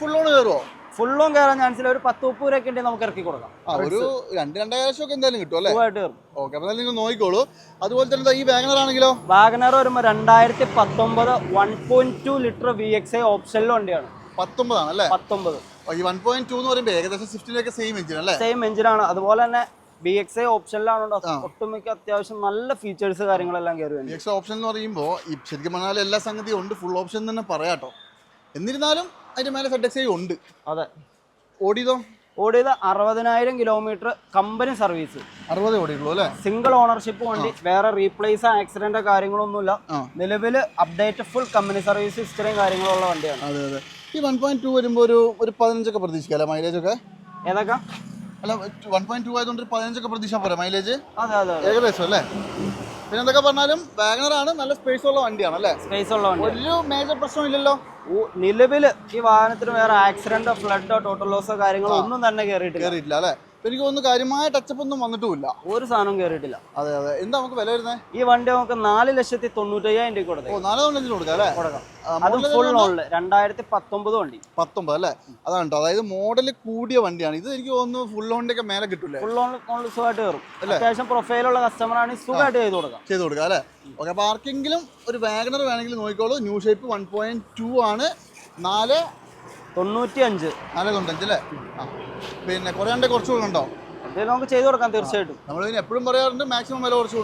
ഫുൾ ഓൺ കയറുമോ ഫുൾ ലോൺ കയറാൻ ചാൻസ് ഇല്ല. ഒരു പത്ത് മുപ്പത് രൂപയൊക്കെ ഉണ്ടെങ്കിൽ നമുക്ക് ഇറക്കി കൊടുക്കാം. ആ ഒരു രണ്ട് രണ്ടായിരം ഒക്കെ എന്തായാലും കിട്ടും അല്ലേ? സുഖമായിട്ട് കയറും ഓക്കെ അപ്പോൾ നിങ്ങൾ നോക്കിക്കോളൂ. അതുപോലെ തന്നെ ഈ വാഗനർ ആണെങ്കിലോ? വാഗനർ വരുമ്പോൾ രണ്ടായിരത്തി പത്തൊമ്പത് one point two litre V X I ഓപ്ഷനിലെ വണ്ടിയാണ്. പത്തൊമ്പതാണ് അല്ലേ? പത്തൊമ്പത്. ഈ വൺ പോയിന്റ് ടു എന്ന് പറയുമ്പോൾ ഏകദേശം സ്വിഫ്റ്റിലൊക്കെ സെയിം എഞ്ചിൻ അല്ലേ? സെയിം എഞ്ചിനാണ് അതുപോലെ തന്നെ ബി എക്സ് ഐ ഓപ്ഷനിലാണോ ഒട്ടുമിക്ക അത്യാവശ്യം നല്ല ഫീച്ചേഴ്സ് കാര്യങ്ങളെല്ലാം കയറി ബി എക്സ് ഓപ്ഷൻ എന്ന് പറയുമ്പോൾ ശരിക്കും പറഞ്ഞാൽ എല്ലാ സംഗതിയും ഉണ്ട്. ഫുൾ ഓപ്ഷൻ തന്നെ പറയാട്ടോ എന്നിരുന്നാലും അതിന്റെ മേലെ സെഡ് എക്സ് ഉണ്ട്. അതെ. ഓടിയതോ? ഓടിയത് അറുപതിനായിരം കിലോമീറ്റർ കമ്പനി സർവീസ് അറുപത് ഓടിയുള്ളൂ അല്ലേ? സിംഗിൾ ഓണർഷിപ്പ് വണ്ടി വേറെ റീപ്ലേസ് ആക്സിഡന്റ് കാര്യങ്ങളൊന്നുമില്ല. നിലവിൽ നിലവിൽ അപ്ഡേറ്റ് ഫുൾ കമ്പനി സർവീസ് ഹിസ്റ്ററിയും കാര്യങ്ങളുള്ള വണ്ടിയാണ്. അതെ അതെ. ഈ വൺ പോയിന്റ് ടു വരുമ്പോൾ ഒരു ഒരു പതിനഞ്ചൊക്കെ പ്രതീക്ഷിക്കാം അല്ലേ മൈലേജ് ഒക്കെ? ഏതൊക്കെ? അല്ല വൺ പോയിന്റ് ടു ആയതുകൊണ്ട് പതിനഞ്ചൊക്കെ പ്രതീക്ഷിക്കാൻ പോരാ മൈലേജ് അതെ അതെ. ഏകദേശം അല്ലേ? പിന്നെ എന്തൊക്കെ പറഞ്ഞാലും ആണ് നല്ല സ്പേസ് ഉള്ള വണ്ടിയാണ് അല്ലേ? സ്പേസ് ഉള്ള വണ്ടി ഒരു മേജർ പ്രശ്നമില്ലല്ലോ നിലവിൽ ഈ വാഹനത്തിന് വേറെ ആക്സിഡന്റോ ഫ്ലഡോ ടോട്ടൽ ലോസോ കാര്യങ്ങളോ ഒന്നും തന്നെ കയറിയിട്ടില്ല കയറിയിട്ടില്ല അല്ലേ? എനിക്ക് തോന്നുന്നു കാര്യമായ ടച്ചപ്പ് ഒന്നും വന്നിട്ടുമില്ല. ഒരു സാധനവും കയറിയിട്ടില്ല അതെ അതെ. എന്താ നമുക്ക് വില വരുന്നത് ഈ വണ്ടി നമുക്ക് നാല് ലക്ഷത്തി തൊണ്ണൂറ്റയ്യായിരം രൂപ ഓ കൊടുത്തേ നാല് തൊണ്ണൂറ്റിന് കൊടുക്കാം അല്ലേ? കൊടുക്കാം. അത് ഫുൾ? ഓണിൽ രണ്ടായിരത്തി പത്തൊമ്പത് വണ്ടി. പത്തൊമ്പത് അല്ലേ? അതാണ് കേട്ടോ അതായത് മോഡൽ കൂടിയ വണ്ടിയാണ്. ഇത് എനിക്ക് തോന്നുന്നു ഫുൾ ഓണിന്റെ ഒക്കെ മേലെ കിട്ടൂലേ? ഫുൾ ഓൺ സുഖമായിട്ട് കയറും. അത്യാവശ്യം പ്രൊഫൈലുള്ള കസ്റ്റമർ ആണ് സുഖമായിട്ട് ചെയ്ത് കൊടുക്കാം. ചെയ്ത് കൊടുക്കാം അല്ലേ? ഓക്കെ അപ്പോൾ ആർക്കെങ്കിലും ഒരു വാഗണർ വേണമെങ്കിൽ നോക്കിക്കോളൂ. New shape one point two ആണ്. നാല് തൊണ്ണൂറ്റി അഞ്ച് നാല് തൊണ്ണൂറ്റഞ്ച് അല്ലേ ആ. പിന്നെ കുറച്ച് കൊടുക്കണ്ടോ? നമുക്ക് ചെയ്തു കൊടുക്കാം തീർച്ചയായിട്ടും. നമ്മൾ ഇതിന് എപ്പോഴും പറയാറുണ്ട് മാക്സിമം വില കുറച്ച്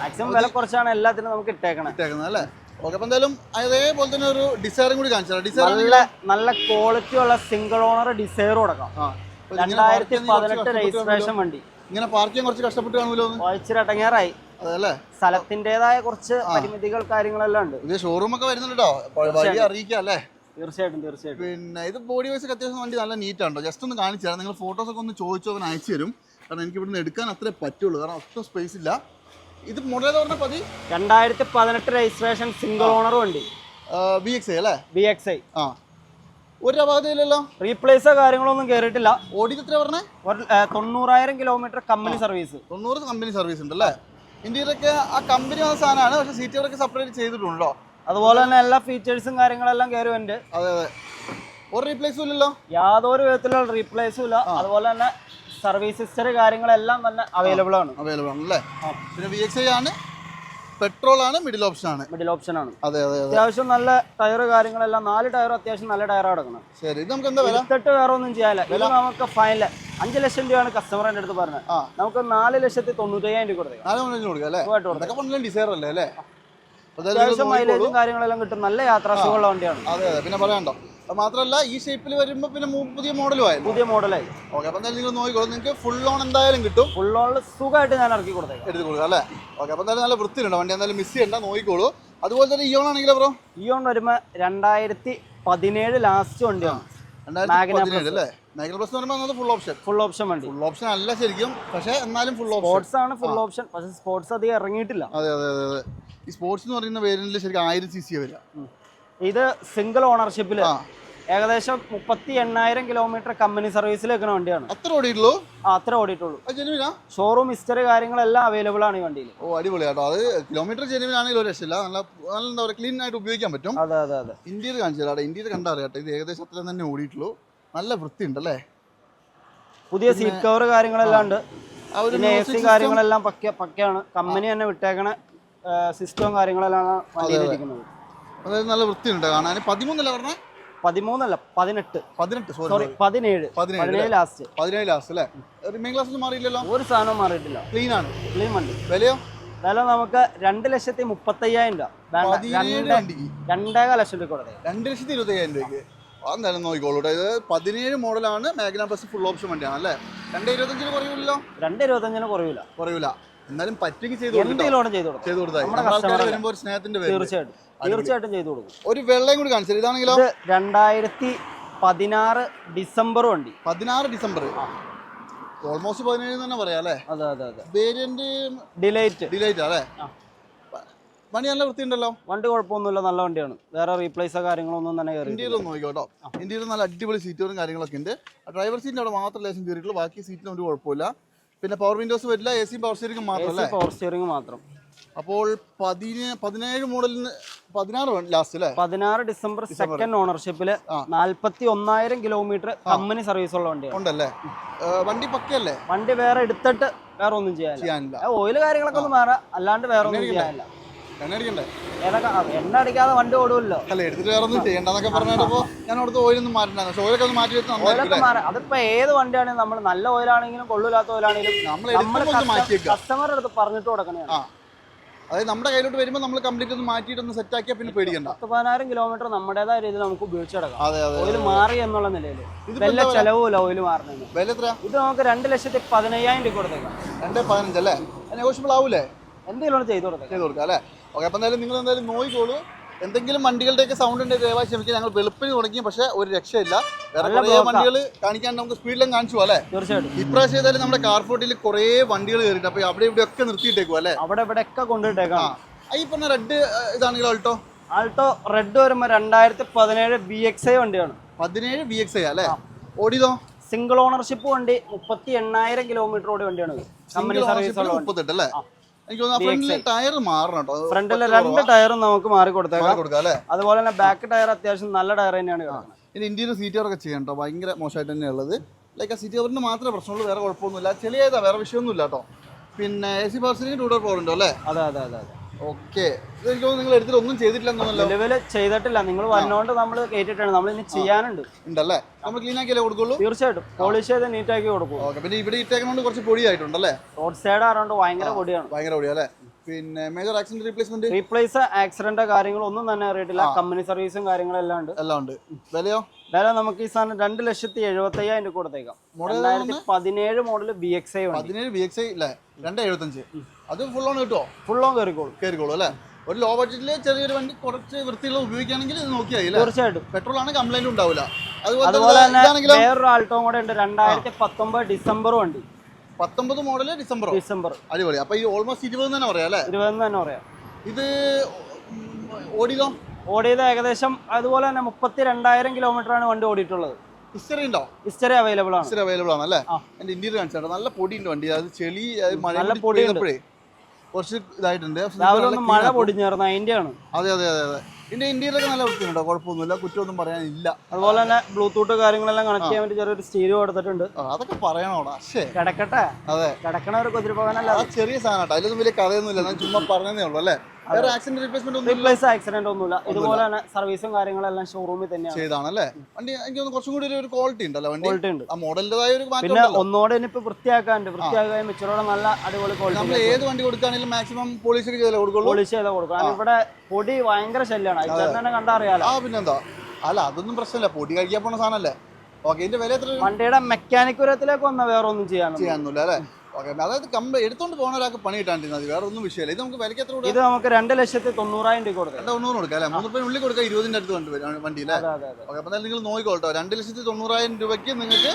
മാക്സിമം വില കുറച്ചാണ് എല്ലാത്തിനും നമുക്ക് ഇട്ടേക്കണം. ഇട്ടേക്കുന്നത് അല്ലേ? ഓക്കെ അപ്പം എന്തായാലും അതേപോലെ തന്നെ ഒരു ഡിസൈറും കൂടി കാണിച്ചാൽ ഡിസൈർ നല്ല നല്ല ക്വാളിറ്റി ഉള്ള സിംഗിൾ ഓണർ ഡിസൈർ കൊടുക്കാം. രണ്ടായിരത്തി പതിനെട്ട് രജിസ്ട്രേഷൻ വണ്ടി. ഇങ്ങനെ കുറച്ച് കഷ്ടപ്പെട്ട് കാണുമല്ലോ സ്ഥലത്തിന്റെതായ കുറച്ച് പരിമിതികൾ കാര്യങ്ങളെല്ലാം ഉണ്ട്. ഷോറൂം ഒക്കെ വരുന്നുണ്ടോ വഴി അറിയിക്കാം അല്ലേ? തീർച്ചയായിട്ടും തീർച്ചയായിട്ടും. പിന്നെ ഇത് ബോഡി വൈസ് അത്യാവശ്യം വണ്ടി നല്ല നീറ്റ് ആണോ ജസ്റ്റ് ഒന്ന് കാണിച്ചു തരാം. നിങ്ങൾ ഫോട്ടോസ് ഒക്കെ ഒന്ന് ചോദിച്ചു അവൻ അയച്ചു തരും. കാരണം എനിക്ക് ഇവിടുന്ന് എടുക്കാൻ അത്രേ പറ്റുള്ളൂ. കാരണം ഒട്ടും സ്പേസ് ഇല്ല. ഇത് മോഡൽ എന്ന് പറഞ്ഞാൽ പതി? രണ്ടായിരത്തി പതിനെട്ട് രജിസ്ട്രേഷൻ സിംഗിൾ ഓണർ വണ്ടി. ബി എക്സ് ഐ അല്ലേ? ബി എക്സ് ഐ ആ. ഒരു അപാകതയില്ലല്ലോ റീപ്ലേസോ കാര്യങ്ങളൊന്നും കയറിയിട്ടില്ല ഓടിയത് എത്ര പറഞ്ഞേ? തൊണ്ണൂറായിരം കിലോമീറ്റർ കമ്പനി സർവീസ് തൊണ്ണൂറ് കമ്പനി സർവീസ് ഉണ്ട് അല്ലേ ഇന്ത്യയിലൊക്കെ ആ കമ്പനി വന്ന സാധനമാണ്. പക്ഷേ സീറ്റുകളൊക്കെ സെപ്പറേറ്റ് ചെയ്തിട്ടുണ്ടോ അതുപോലെ തന്നെ എല്ലാ ഫീച്ചേഴ്സും കാര്യങ്ങളെല്ലാം കയറുന്നുണ്ട് അതെ അതെ. ഒരു റീപ്ലേസും ഇല്ലല്ലോ? യാതൊരു വിധത്തിലുള്ള റീപ്ലേസും ഇല്ല. അതുപോലെ തന്നെ സർവീസ് ഹിസ്റ്ററി കാര്യങ്ങളെല്ലാം തന്നെ അവൈലബിൾ ആണ്. അവൈലബിൾ ആണ് അല്ലേ? പിന്നെ വി എക്സ് ഐ ആണ് പെട്രോൾ ആണ് മിഡിൽ ഓപ്ഷൻ ആണ്. മിഡിൽ ഓപ്ഷൻ ആണ്. അതെ അതെ അതെ. അത്യാവശ്യം നല്ല ടയർ കാര്യങ്ങളെല്ലാം നാല് ടയർ അത്യാവശ്യം നല്ല ടയർ അടക്കണം ശരി ഇത് നമുക്ക് എന്താ വില? ഇരുപത്തെട്ട് വേറെ ഒന്നും ചെയ്യാനില്ല. ഇത് നമുക്ക് ഫൈനൽ അഞ്ച് ലക്ഷം രൂപയാണ് കസ്റ്റമർ എന്റെ അടുത്ത് പറഞ്ഞത്. നമുക്ക് നാല് ലക്ഷത്തി തൊണ്ണൂറ്റയ്യായിരം രൂപ നാല് കൊടുക്കാം അല്ലേ? ഡിസൈർ അല്ലേ അല്ലേ? അത്യാവശ്യം. മൈലേജും കാര്യങ്ങളെല്ലാം കിട്ടും. നല്ല യാത്രാസുഖമുള്ള വണ്ടിയാണ്. അതെ അതെ. പിന്നെ പറയണ്ടോ. മാത്രമല്ല ഈ ഷേപ്പിൽ വരുമ്പോൾ പിന്നെ പുതിയ മോഡലും പുതിയ മോഡലായി ഓക്കെ അപ്പം എന്തായാലും നിങ്ങൾ നോക്കിക്കോളൂ. നിങ്ങൾക്ക് ഫുൾ ലോൺ എന്തായാലും കിട്ടും. ഫുൾ ഓണിൽ സുഖമായിട്ട് ഞാൻ ഇറക്കി കൊടുത്തേക്കാം. എടുത്ത് കൊടുക്കാം അല്ലേ? ഓക്കെ അപ്പം എന്തായാലും നല്ല വൃത്തിയുണ്ടോ വണ്ടി എന്തായാലും മിസ് ചെയ്യണ്ട നോക്കിക്കോളൂ. അതുപോലെ തന്നെ ഇയോൺ ആണെങ്കിലോ ബ്രോ? ഇയോൺ വരുമ്പോൾ രണ്ടായിരത്തി പതിനേഴ് ലാസ്റ്റ് വണ്ടിയാണ്. ഫുൾ ഓപ്ഷൻ ഫുൾ ഓപ്ഷൻ വണ്ടി. ഫുൾ ഓപ്ഷൻ അല്ല ശരിക്കും പക്ഷേ എന്നാലും ഫുൾ ഓപ്ഷൻ സ്പോർട്സ് ആണ് ഫുൾ ഓപ്ഷൻ പക്ഷെ സ്പോർട്സ് അധികം ഇറങ്ങിയിട്ടില്ല. അതെ അതെ അതെ. ഈ സ്പോർട്സ് എന്ന് പറയുന്ന വേരിയന്റിൽ ശരിക്കും ആയിരം സി സി വരിക. ഇത് സിംഗിൾ ഓണർഷിപ്പിൽ ഏകദേശം മുപ്പത്തി എണ്ണായിരം കിലോമീറ്റർ കമ്പനി സർവീസിൽ വെക്കുന്ന വണ്ടിയാണ്. അത്ര ഓടിയിട്ടുള്ളൂ? ആ അത്ര ഓടിയിട്ടുള്ളൂ. ഷോറൂം ഹിസ്റ്ററി കാര്യങ്ങളെല്ലാം അവൈലബിൾ ആണ് ഈ വണ്ടിയിൽ ഓ അടിപൊളി കേട്ടോ. അത് കിലോമീറ്റർ ജെനുവിൻ ആണെങ്കിൽ ഒരു രക്ഷയില്ല. നല്ല നല്ല എന്താ പറയുക ക്ലീൻ ആയിട്ട് ഉപയോഗിക്കാൻ പറ്റും. അതെ അതെ അതെ. ഇന്ത്യയിൽ കാണിച്ചു തരാം ഇന്ത്യയിൽ കണ്ടറിയാം കേട്ടോ. ഇത് ഏകദേശം അത്ര തന്നെ ഓടിയിട്ടുള്ളൂ. നല്ല വൃത്തി ഉണ്ടല്ലേ പുതിയ സീറ്റ് കവർ കാര്യങ്ങളെല്ലാം ഉണ്ട്. ആ ഒരു പിന്നെ എ സി കാര്യങ്ങളെല്ലാം പക്ക പക്കയാണ്. കമ്പനി തന്നെ വിട്ടേക്കണ സിസ്റ്റവും കാര്യങ്ങളെല്ലാം വണ്ടിയിലിരിക്കുന്നത് അതായത് നല്ല വൃത്തിയുണ്ട് കാണാൻ. പതിമൂന്നല്ല പറഞ്ഞേ? പതിമൂന്നല്ല പതിനെട്ട്. പതിനെട്ട് സോറി പതിനേഴ്. പതിനേഴ് ലാസ്റ്റ് പതിനേഴ് ലാസ്റ്റ് അല്ലേ? റിമൈൻ ക്ലാസ് ഒന്നും മാറിയില്ലല്ലോ? ഒരു സാധനവും മാറിയിട്ടില്ല. ക്ലീൻ ആണ്. ക്ലീൻ വണ്ടി വിലയോ? വില നമുക്ക് രണ്ട് ലക്ഷത്തി മുപ്പത്തയ്യായിരം രൂപ. രണ്ടേ രണ്ടേകാൽ ലക്ഷം രൂപ കൊടുത്തേ. രണ്ട് ലക്ഷത്തി ഇരുപത്തയ്യായിരം രൂപയ്ക്ക്. അതെന്തായാലും നോക്കിക്കോളൂ ഇത് പതിനേഴ് മോഡലാണ് മാഗ്ന പ്ലസ് ഫുൾ ഓപ്ഷൻ വണ്ടിയാണ് അല്ലേ? രണ്ട് ഇരുപത്തഞ്ചിന് കുറയൂലോ രണ്ട് ഇരുപത്തഞ്ചിന് കുറയൂല. കുറയൂല. എന്നാലും പറ്റുമെങ്കിൽ ചെയ്തു എന്തെങ്കിലും ചെയ്ത് കൊടുക്കും. ചെയ്ത് കൊടുത്താൽ വരുമ്പോൾ ഒരു സ്നേഹത്തിന്റെ പേര് തീർച്ചയായിട്ടും. തീർച്ചയായിട്ടും ചെയ്തു കൊടുക്കും. ഒരു വെള്ളയും കൂടി കാണിച്ചത് ഇതാണെങ്കിലോ? ഇത് രണ്ടായിരത്തി പതിനാറ് ഡിസംബർ വണ്ടി പതിനാറ് ഡിസംബർ ഓൾമോസ്റ്റ് പതിനേഴ് തന്നെ പറയാം അല്ലേ? അതെ അതെ അതെ. വേരിയന്റ് ഡിലൈറ്റ് ഡിലൈറ്റ് അല്ലേ? വണ്ടി നല്ല വൃത്തിയുണ്ടല്ലോ? വണ്ടി കുഴപ്പമൊന്നുമില്ല നല്ല വണ്ടിയാണ്. വേറെ റീപ്ലേസോ കാര്യങ്ങളൊന്നും തന്നെ ഇന്ത്യയിൽ ഒന്ന് നോക്കിക്കോട്ടോ ഇന്ത്യയിൽ നല്ല അടിപൊളി സീറ്റുകളും കാര്യങ്ങളൊക്കെ ഉണ്ട്. ഡ്രൈവർ സീറ്റിന് അവിടെ മാത്രം ലേശം കയറിയിട്ടുള്ളൂ. ബാക്കി സീറ്റിന് ഒരു കുഴപ്പമില്ല. പിന്നെ പവർ വിൻഡോസ് വരില്ല എ സി പവർ സ്റ്റിയറിംഗ് മാത്രം അല്ലേ? പവർ സ്റ്റിയറിംഗ് മാത്രം. അപ്പോൾ പതിനേ പതിനേഴ് മോഡലിന് പതിനാറ് ലാസ്റ്റ് അല്ലേ? പതിനാറ് ഡിസംബർ സെക്കൻഡ് ഓണർഷിപ്പിൽ നാല്പത്തി ഒന്നായിരം കിലോമീറ്റർ കമ്പനി സർവീസ് ഉള്ള വണ്ടി ഉണ്ടല്ലേ? വണ്ടി പക്കയല്ലേ? വണ്ടി വേറെ എടുത്തിട്ട് വേറെ ഒന്നും ചെയ്യാനില്ല. ഓയിൽ ഓയിൽ കാര്യങ്ങളൊക്കെ ഒന്ന് മാറാം അല്ലാണ്ട് വേറെ ഒന്നും ചെയ്യാനില്ല. എണ്ണ അടിക്കാതെ വണ്ടി ഓടുമല്ലോ അല്ല എടുത്തിട്ട് വേറെ ഒന്നും ചെയ്യണ്ടെന്നൊക്കെ പറഞ്ഞപ്പോ ഞാൻ അവിടുത്തെ ഓയിലൊന്നും മാറ്റണ്ടായിരുന്നു. പക്ഷെ ഓയിലൊക്കെ ഒന്ന് മാറ്റി വെച്ച് മാറാം. അതിപ്പോ ഏത് വണ്ടിയാണെങ്കിലും നമ്മൾ നല്ല ഓയിലാണെങ്കിലും കൊള്ളില്ലാത്ത ഓയിലാണെങ്കിലും കസ്റ്റമറുടെ അടുത്ത് പറഞ്ഞിട്ട് കൊടുക്കണേ അതായത് നമ്മുടെ കയ്യിലോട്ട് വരുമ്പോൾ നമ്മൾ കംപ്ലീറ്റ് ഒന്ന് മാറ്റിയിട്ട് ഒന്ന് സെറ്റ് ആക്കിയാൽ പിന്നെ പേടിക്കണ്ട. പത്ത് പതിനായിരം കിലോമീറ്റർ നമ്മുടേതായ രീതിയിൽ നമുക്ക് ഉപയോഗിച്ചെടുക്കാം ഓയിൽ മാറി എന്നുള്ള നിലയിൽ. വല്ല ചെലവുമില്ല ഓയിൽ മാറുന്നത് വില എത്ര ഇത് നമുക്ക് രണ്ട് ലക്ഷത്തി പതിനയ്യായിരം രൂപ കൊടുത്തേക്കാം. രണ്ട് പതിനഞ്ച് അല്ലേ? നെഗോഷ്യബിൾ ആവൂലേ? എന്തെങ്കിലും ചെയ്തു കൊടുക്കാം ചെയ്തു കൊടുക്കാം അല്ലേ? ഓക്കെ അപ്പം എന്തായാലും നിങ്ങൾ എന്തായാലും നോയിക്കോളൂ എന്തെങ്കിലും വണ്ടികളുടെയൊക്കെ സൗണ്ട് ഉണ്ടെങ്കിൽ ദയവായി ക്ഷമിക്കുക. ഞങ്ങൾ വെളുപ്പിന് തുടങ്ങി പക്ഷേ ഒരു രക്ഷയില്ല. വേറെ കുറേ. വണ്ടികൾ കാണിക്കാൻ നമുക്ക് സ്പീഡിലും കാണിച്ചു അല്ലേ? തീർച്ചയായിട്ടും. ഇപ്രാവശ്യം ഏതായാലും നമ്മുടെ കാർഫോട്ടിൽ കുറേ വണ്ടികൾ കയറിയിട്ട് അപ്പോൾ അവിടെ ഇവിടെ ഒക്കെ നിർത്തിയിട്ടേക്കും അല്ലേ? അവിടെ ഇവിടെ ഒക്കെ കൊണ്ടുപോയിട്ടേക്കാം ഈ പറഞ്ഞ റെഡ് ഇതാണെങ്കിലും ആൾട്ടോ ആൾട്ടോ റെഡ് വരുമ്പോൾ രണ്ടായിരത്തി പതിനേഴ് ബി എക്സ് ഐ വണ്ടിയാണ്. പതിനേഴ് ബി എക്സ് ഐ അല്ലേ? ഓടിയതോ? സിംഗിൾ ഓണർഷിപ്പ് വണ്ടി മുപ്പത്തി എണ്ണായിരം കിലോമീറ്റർ ഓടി വണ്ടിയാണ് കമ്പനി സർവീസ് മുപ്പത്തെട്ട് അല്ലേ? എനിക്ക് തോന്നുന്നു ഫ്രണ്ടിലെ ടയർ മാറണം കേട്ടോ. ഫ്രണ്ടിലെ രണ്ട് ടയറും നമുക്ക് മാറി കൊടുത്തേക്കാം. അതുപോലെ തന്നെ ബാക്ക് ടയർ അത്യാവശ്യം നല്ല ടയർ തന്നെയാണ് കിടക്കുന്നത്. ഇനി ഇന്ത്യയിൽ സീറ്റ് കവറൊക്കെ ചെയ്യണം കേട്ടോ. ഭയങ്കര മോശമായിട്ട് തന്നെയാണ് ഉള്ളത്. ലൈക്ക് ആ സീറ്റ് കവറിന് മാത്രമേ പ്രശ്നമുള്ളൂ വേറെ കുഴപ്പമൊന്നുമില്ല. ചെളിയായതാ വേറെ വിഷയമൊന്നുമില്ല കേട്ടോ. പിന്നെ എ സി പവർസിന് ടൂ ഡോർ പോകുന്നുണ്ടോ അല്ലേ? അതെ അതെ അതെ അതെ. ഓക്കെ. നിങ്ങൾ എടുത്തിട്ട് ഒന്നും ചെയ്തിട്ടില്ല നിലവിൽ ചെയ്തിട്ടില്ല. നിങ്ങൾ വന്നോണ്ട് നമ്മൾ കേട്ടിട്ടാണ്. നമ്മൾ ഇനി ചെയ്യാനുണ്ട്. ഉണ്ടല്ലേ? നമ്മൾ ക്ലീൻ ആക്കിയല്ലേ കൊടുക്കുള്ളൂ? തീർച്ചയായിട്ടും. പോളിഷ് ചെയ്ത് നീറ്റാക്കി കൊടുക്കും. ഓക്കെ. പിന്നെ ഇവിടെ ഇട്ടേക്കുന്നതുകൊണ്ട് കുറച്ച് പൊടിയായിട്ടുണ്ടല്ലേ? റോഡ് സൈഡ് ആയതുകൊണ്ട് ഭയങ്കര പൊടിയാണ്. ഭയങ്കര പൊടിയല്ലേ? പിന്നെ major accident replacement replace accident കാര്യങ്ങളൊന്നും തന്നെ അറിയിട്ടില്ല കമ്പനി സർവീസും കാര്യങ്ങളെല്ലാം ഉണ്ട്. എല്ലാം ഉണ്ട്. വിലയോ? വില നമുക്ക് ഈ സാധനം രണ്ട് ലക്ഷത്തി എഴുപത്തി അയ്യായിരം രൂപ കൊടുത്തേക്കാം. രണ്ടായിരത്തി പതിനേഴ് മോഡൽ ബി എക്സ് ഐ പതിനേഴ് ബി എക്സ് ഐ അല്ലേ രണ്ട് എഴുപത്തഞ്ച്. അത് ഫുൾ ഓൺ കിട്ടുമോ ഫുൾ ഓൺ കയറിക്കോളും. കയറിക്കോളൂ അല്ലേ? ഒരു ലോ ബഡ്ജറ്റിൽ ചെറിയൊരു വണ്ടി കുറച്ച് വൃത്തിയുള്ള ഉപയോഗിക്കുകയാണെങ്കിൽ ഇത് നോക്കിയായി തീർച്ചയായിട്ടും. പെട്രോൾ ആണ് കംപ്ലൈന്റ് ഉണ്ടാവില്ല. അതുപോലെ തന്നെ വേറൊരു ആൾട്ടോ കൂടെ ഉണ്ട്. രണ്ടായിരത്തി പത്തൊമ്പത് ഡിസംബർ വണ്ടി. പത്തൊമ്പത് മോഡൽ ഡിസംബർ ഡിസംബർ. അടിപൊളി. അപ്പൊ ഈ ഓൾമോസ്റ്റ് ഇരുപത് തന്നെ പറയാം അല്ലേ? ഇരുപത് തന്നെ പറയാം. ഇത് ഓടിയതോ? ഓടിയത് ഏകദേശം അതുപോലെ തന്നെ മുപ്പത്തി രണ്ടായിരം കിലോമീറ്റർ ആണ് വണ്ടി ഓടിയിട്ടുള്ളത്. ഹിസ്റ്ററി ഉണ്ടോ? ഹിസ്റ്ററി അവൈലബിൾ ആണ്. ഹിസ്റ്ററി അവൈലബിൾ ആണ് അല്ലേ? ആ. എന്റെ ഇന്ത്യയിൽ കാണിച്ചാട്ടോ നല്ല പൊടി ഉണ്ട് വണ്ടി. അത് ചെളി മഴ നല്ല കൂടി കുറച്ച് ഇതായിട്ടുണ്ട്. രാവിലെ ഒന്ന് മഴ ആക്കും. പൊടിഞ്ഞേർന്ന അതിന്റെ ആണ്. അതെ അതെ അതെ അതെ. ഇതിന്റെ ഇന്ത്യയിലൊക്കെ നല്ല വൃത്തിയുണ്ടോ കുഴപ്പമൊന്നുമില്ല. കുറ്റമൊന്നും പറയാനില്ല. അതുപോലെ തന്നെ ബ്ലൂടൂത്ത് കാര്യങ്ങളെല്ലാം കണക്ട് ചെയ്യാൻ വേണ്ടി ചെറിയൊരു സ്റ്റീരിയോ കൊടുത്തിട്ടുണ്ട്. അതൊക്കെ പറയണോടാ. കിടക്കട്ടെ. അതെ. കിടക്കണ ഒരു കുതിരപ്പവനല്ല ചെറിയ സാധനം കേട്ടോ. അതിലൊന്നും വലിയ കഥയൊന്നുമില്ല. ഞാൻ ചുമ്മാ പറഞ്ഞതേ ഉള്ളൂ അല്ലേ? വേറെ ആക്സിഡന്റ് റീപ്ലേസ്മെന്റ് ഒന്നും റീപ്ലേസ് ആക്സിഡന്റ് ഒന്നുമില്ല. ഇതുപോലെ തന്നെ സർവീസും കാര്യങ്ങളെല്ലാം ഷോറൂമിൽ തന്നെയാണ്. ചെയ്താണല്ലേ? വണ്ടി എനിക്ക് തോന്നുന്നു കുറച്ചും കൂടി ഒരു ക്വാളിറ്റി ഉണ്ടല്ലോ വണ്ടി. ക്വാളിറ്റി ഉണ്ട്. ആ മോഡലിന്റെതായ ഒരു മാറ്റം പിന്നെ ഒന്നോടെ ഇനിയിപ്പോ വൃത്തിയാക്കാൻ മിച്ചറോടെ നല്ല അടിപൊളി നമ്മൾ ക്വാളിറ്റി ഏത് വണ്ടി കൊടുക്കുകയാണെങ്കിലും മാക്സിമം പോളിഷ് ചെയ്തല്ലേ കൊടുക്കുള്ളൂ. പോളിഷ് ചെയ്ത് കൊടുക്കും കാരണം ഇവിടെ പൊടി ഭയങ്കര ശല്യമാണ്. തന്നെ കണ്ടറിയാലോ ആ പിന്നെന്താ? അല്ല അതൊന്നും പ്രശ്നമില്ല. പൊടി കഴിക്കാൻ പോണ സാധനല്ലേ ഓക്കെ ഇതിന്റെ വില എത്ര വണ്ടിയുടെ മെക്കാനിക് ഉരത്തിലേക്ക് വന്ന വേറെ ഒന്നും ചെയ്യാനൊന്നും ചെയ്യാനൊന്നുമില്ല അല്ലേ? ഓക്കെ അതായത് കമ്പ എടുത്തോണ്ട് പോകുന്ന ഒരാൾക്ക് പണി കിട്ടാണ്ടിരുന്നത് മതി. വേറെ ഒന്നും വിഷയമില്ല. ഇത് നമുക്ക് വിലക്ക് എത്ര ഇത് നമുക്ക് രണ്ട് ലക്ഷത്തി തൊണ്ണൂറായിരം രൂപ കൊടുക്കാം. തൊണ്ണൂറ് കൊടുക്കാം അല്ലേ? മൂന്ന് ഉള്ളിൽ കൊടുക്കാം ഇരുപതിന്റെ അടുത്ത് വരും വണ്ടി അല്ലേ? അതെ അതെ അതെ. ഓക്കെ അപ്പോൾ നിങ്ങൾ നോക്കിക്കോട്ടോ രണ്ട് ലക്ഷത്തി തൊണ്ണൂറായിരം രൂപയ്ക്ക് നിങ്ങൾക്ക്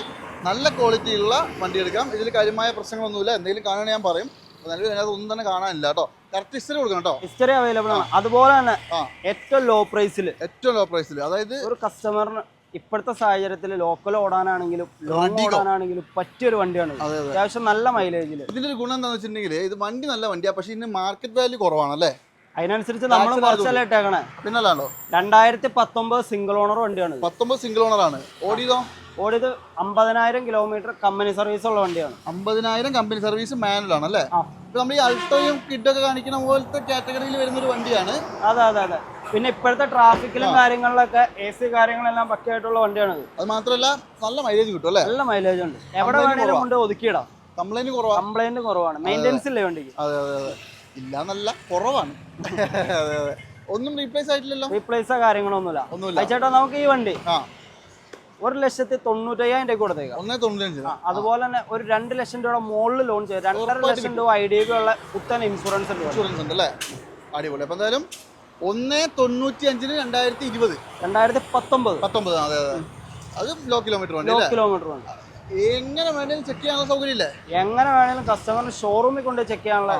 നല്ല ക്വാളിറ്റിയുള്ള വണ്ടി എടുക്കാം. ഇതിൽ കാര്യമായ പ്രശ്നങ്ങളൊന്നുമില്ല. എന്തെങ്കിലും കാണുകയാണെങ്കിൽ ഞാൻ പറയും. നിലവിൽ അതിനകത്ത് ഒന്നും തന്നെ കാണാനില്ല കേട്ടോ. കറക്റ്റ് ഹിസ്റ്ററി കൊടുക്കണം കേട്ടോ. ഹിസ്റ്ററി അവൈലബിൾ ആണ്. അതുപോലെ തന്നെ ഏറ്റവും ലോ പ്രൈസിൽ ഏറ്റവും ലോ. പ്രൈസിൽ അതായത് ഒരു കസ്റ്റമറിന് ഇപ്പോഴത്തെ സാഹചര്യത്തിൽ ലോക്കൽ ഓടാനാണെങ്കിലും ലോങ്. ഓടാനാണെങ്കിലും പറ്റിയൊരു വണ്ടിയാണ് അത്യാവശ്യം നല്ല മൈലേജിൽ ഇതിന്റെ ഒരു ഗുണം എന്താണെന്ന് വെച്ചിട്ടുണ്ടെങ്കിൽ ഇത് വണ്ടി നല്ല വണ്ടിയാണ് പക്ഷെ ഇതിന് മാർക്കറ്റ് വാല്യൂ കുറവാണ് അല്ലേ അതിനനുസരിച്ച് നമ്മൾ കുറച്ചല്ലേ ഇട്ടേക്കണേ. പിന്നല്ലാണ്ടോ രണ്ടായിരത്തി പത്തൊമ്പത് സിംഗിൾ ഓണർ വണ്ടിയാണ്. പത്തൊമ്പത് സിംഗിൾ ഓണർ ആണ്. ഓടിയതോ? ഓടിയത് അമ്പതിനായിരം കിലോമീറ്റർ കമ്പനി സർവീസ് ഉള്ള വണ്ടിയാണ്. അമ്പതിനായിരം കമ്പനി സർവീസ് മാനുവൽ ആണ് അല്ലേ നമ്മൾ ഈ അൾട്ടോയും കിഡൊക്കെ കാണിക്കുന്ന പോലത്തെ കാറ്റഗറിയിൽ വരുന്ന ഒരു വണ്ടിയാണ്. അതെ അതെ അതെ. പിന്നെ ഇപ്പോഴത്തെ ട്രാഫിക്കിലും കാര്യങ്ങളിലൊക്കെ എ സി കാര്യങ്ങളെല്ലാം പക്കയായിട്ടുള്ള വണ്ടിയാണ് ഇത് അത് മാത്രമല്ല നല്ല മൈലേജ് കിട്ടും അല്ലേ? നല്ല മൈലേജ് ഉണ്ട്. എവിടെ വേണേലും കൊണ്ട് ഒതുക്കിയിടാം. കംപ്ലൈന്റ് കുറവാണ്. കംപ്ലൈന്റ് കുറവാണ് മെയിന്റെനൻസ് ഇല്ലേ വണ്ടിക്ക്? അതെ അതെ അതെ. കുറവാണ്. അതെ അതെ. ഒന്നും റീപ്ലേസ് ആയിട്ടില്ലല്ലോ? റീപ്ലേസോ കാര്യങ്ങളൊന്നുമില്ല. ഒന്നുമില്ല. ചേട്ടാ നമുക്ക് ഈ വണ്ടി ആ. ഒരു ലക്ഷത്തി തൊണ്ണൂറ്റയ്യായിരം രൂപ കൊടുത്തേക്കാം. ഒന്നേ തൊണ്ണൂറ്റഞ്ച്. അതുപോലെ തന്നെ ഒരു രണ്ട് ലക്ഷം രൂപയുടെ മുകളിൽ ലോൺ ചെയ്യാം രണ്ടര ലക്ഷം രൂപ ഐ ഡി ഉള്ള പുത്തൻ ഇൻഷുറൻസ് ഉണ്ട്. ഇൻഷുറൻസ് ഉണ്ട് അല്ലേ അടിപൊളി. അപ്പോൾ എന്തായാലും ഒന്നേ തൊണ്ണൂറ്റി അഞ്ചിന് രണ്ടായിരത്തി ഇരുപത് രണ്ടായിരത്തി പത്തൊമ്പത് പത്തൊമ്പത് അതെ. അതെ അത് ലോ കിലോമീറ്റർ വണ്ടി ലോ കിലോമീറ്റർ വണ്ടി. എങ്ങനെ വേണേലും ചെക്ക് ചെയ്യാനുള്ള സൗകര്യം ഇല്ലേ എങ്ങനെ വേണേലും കസ്റ്റമറിന് ഷോറൂമിൽ കൊണ്ട് ചെക്ക് ചെയ്യാനുള്ള.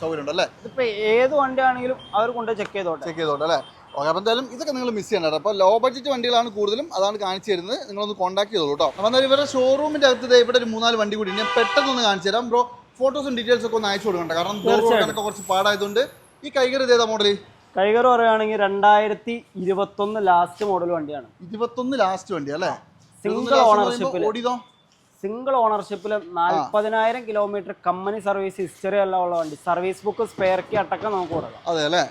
സൗകര്യം ഉണ്ടല്ലേ ഇതിപ്പോ ഏത് വണ്ടിയാണെങ്കിലും അവർ കൊണ്ട് ചെക്ക് ചെയ്തോട്ടെ. ചെക്ക് ചെയ്തോട്ടെ അല്ലേ? ഓക്കെ അപ്പോൾ എന്തായാലും ഇതൊക്കെ നിങ്ങൾ മിസ് ചെയ്യണ്ട കേട്ടോ. അപ്പോൾ ലോ ബഡ്ജറ്റ് വണ്ടികളാണ് കൂടുതലും. അതാണ് കാണിച്ചു തരുന്നത്. നിങ്ങളൊന്ന് കോൺടാക്ട് ചെയ്തോളൂ കേട്ടോ. എന്തായാലും ഇവരുടെ ഷോറൂമിന്റെ അകത്ത് ഇവിടെ ഒരു മൂന്നാൽ വണ്ടി കൂടി ഞാൻ പെട്ടെന്ന് ഒന്ന് കാണിച്ചു തരാം. ബ്രോ ഫോട്ടോസും ഡീറ്റെയിൽസ് ഒക്കെ ഒന്ന് അയച്ചു കൊടുക്കണ്ട. കാരണം കുറച്ച് പാടായതുകൊണ്ട് ഈ കൈകറി ഇതേതാ മോഡൽ കൈകർ പറയുകയാണെങ്കിൽ രണ്ടായിരത്തി ഇരുപത്തൊന്ന് ലാസ്റ്റ് മോഡൽ വണ്ടിയാണ്. ഇരുപത്തൊന്ന് ലാസ്റ്റ് വണ്ടി അല്ലേ? Single 21 last എന്ന് ഓടിയതോ? സിംഗിൾ ഓണർഷിപ്പിൽ നാൽപ്പതിനായിരം കിലോമീറ്റർ കമ്പനി സർവീസ് ഹിസ്റ്ററി എല്ലാം ഉള്ള വണ്ടി. സർവീസ് ബുക്ക് സ്പെയർ കി അടക്കം നമുക്ക് കൊടുക്കാം. അതെ അല്ലേ?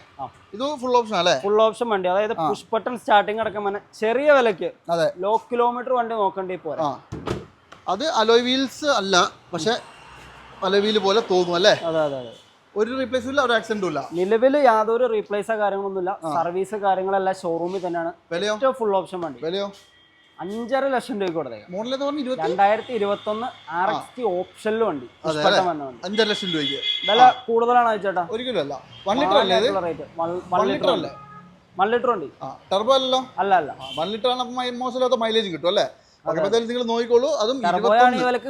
ഇത് ഫുൾ ഓപ്ഷൻ അല്ലേ? ഫുൾ ഓപ്ഷൻ വണ്ടി. അതായത് പുഷ് ബട്ടൺ സ്റ്റാർട്ടിംഗ് അടക്കം തന്നെ. ചെറിയ വിലക്ക് അതെ. ലോ കിലോമീറ്റർ വണ്ടി നോക്കേണ്ടി പോരാ. അത് അലോയ് വീൽസ് അല്ല പക്ഷെ അലോയ് വീൽ പോലെ തോന്നും അല്ലേ? അതെ അതെ അതെ. ഒരു റീപ്ലേസും ഇല്ല ഒരു ആക്സിഡന്റും ഇല്ല. നിലവിൽ യാതൊരു റീപ്ലേസോ കാര്യങ്ങളൊന്നുമില്ല. സർവീസ് കാര്യങ്ങളെല്ലാം ഷോറൂമിൽ തന്നെയാണ്. ഫുൾ ഓപ്ഷൻ വണ്ടി. വിലയോ? അഞ്ചര ലക്ഷം രൂപ കൊടുത്തേക്കാം. രണ്ടായിരത്തി ഇരുപത്തി ഒന്ന് ആർ എക്സ് ടി ഓപ്ഷനിൽ വണ്ടി. അഞ്ചര ലക്ഷം രൂപയ്ക്ക്. വില കൂടുതലാണ് ചേട്ടാ ഒരു kilo one litre rate one litre അല്ലേ? വൺ ലിറ്റർ വണ്ടി. ടർബോ അല്ലല്ലോ? അല്ല അല്ല. വൺ ലിറ്റർ ആണ് മോശമില്ലാത്ത മൈലേജ് കിട്ടും അല്ലേ? നിങ്ങൾ നോക്കിക്കോളൂ അതും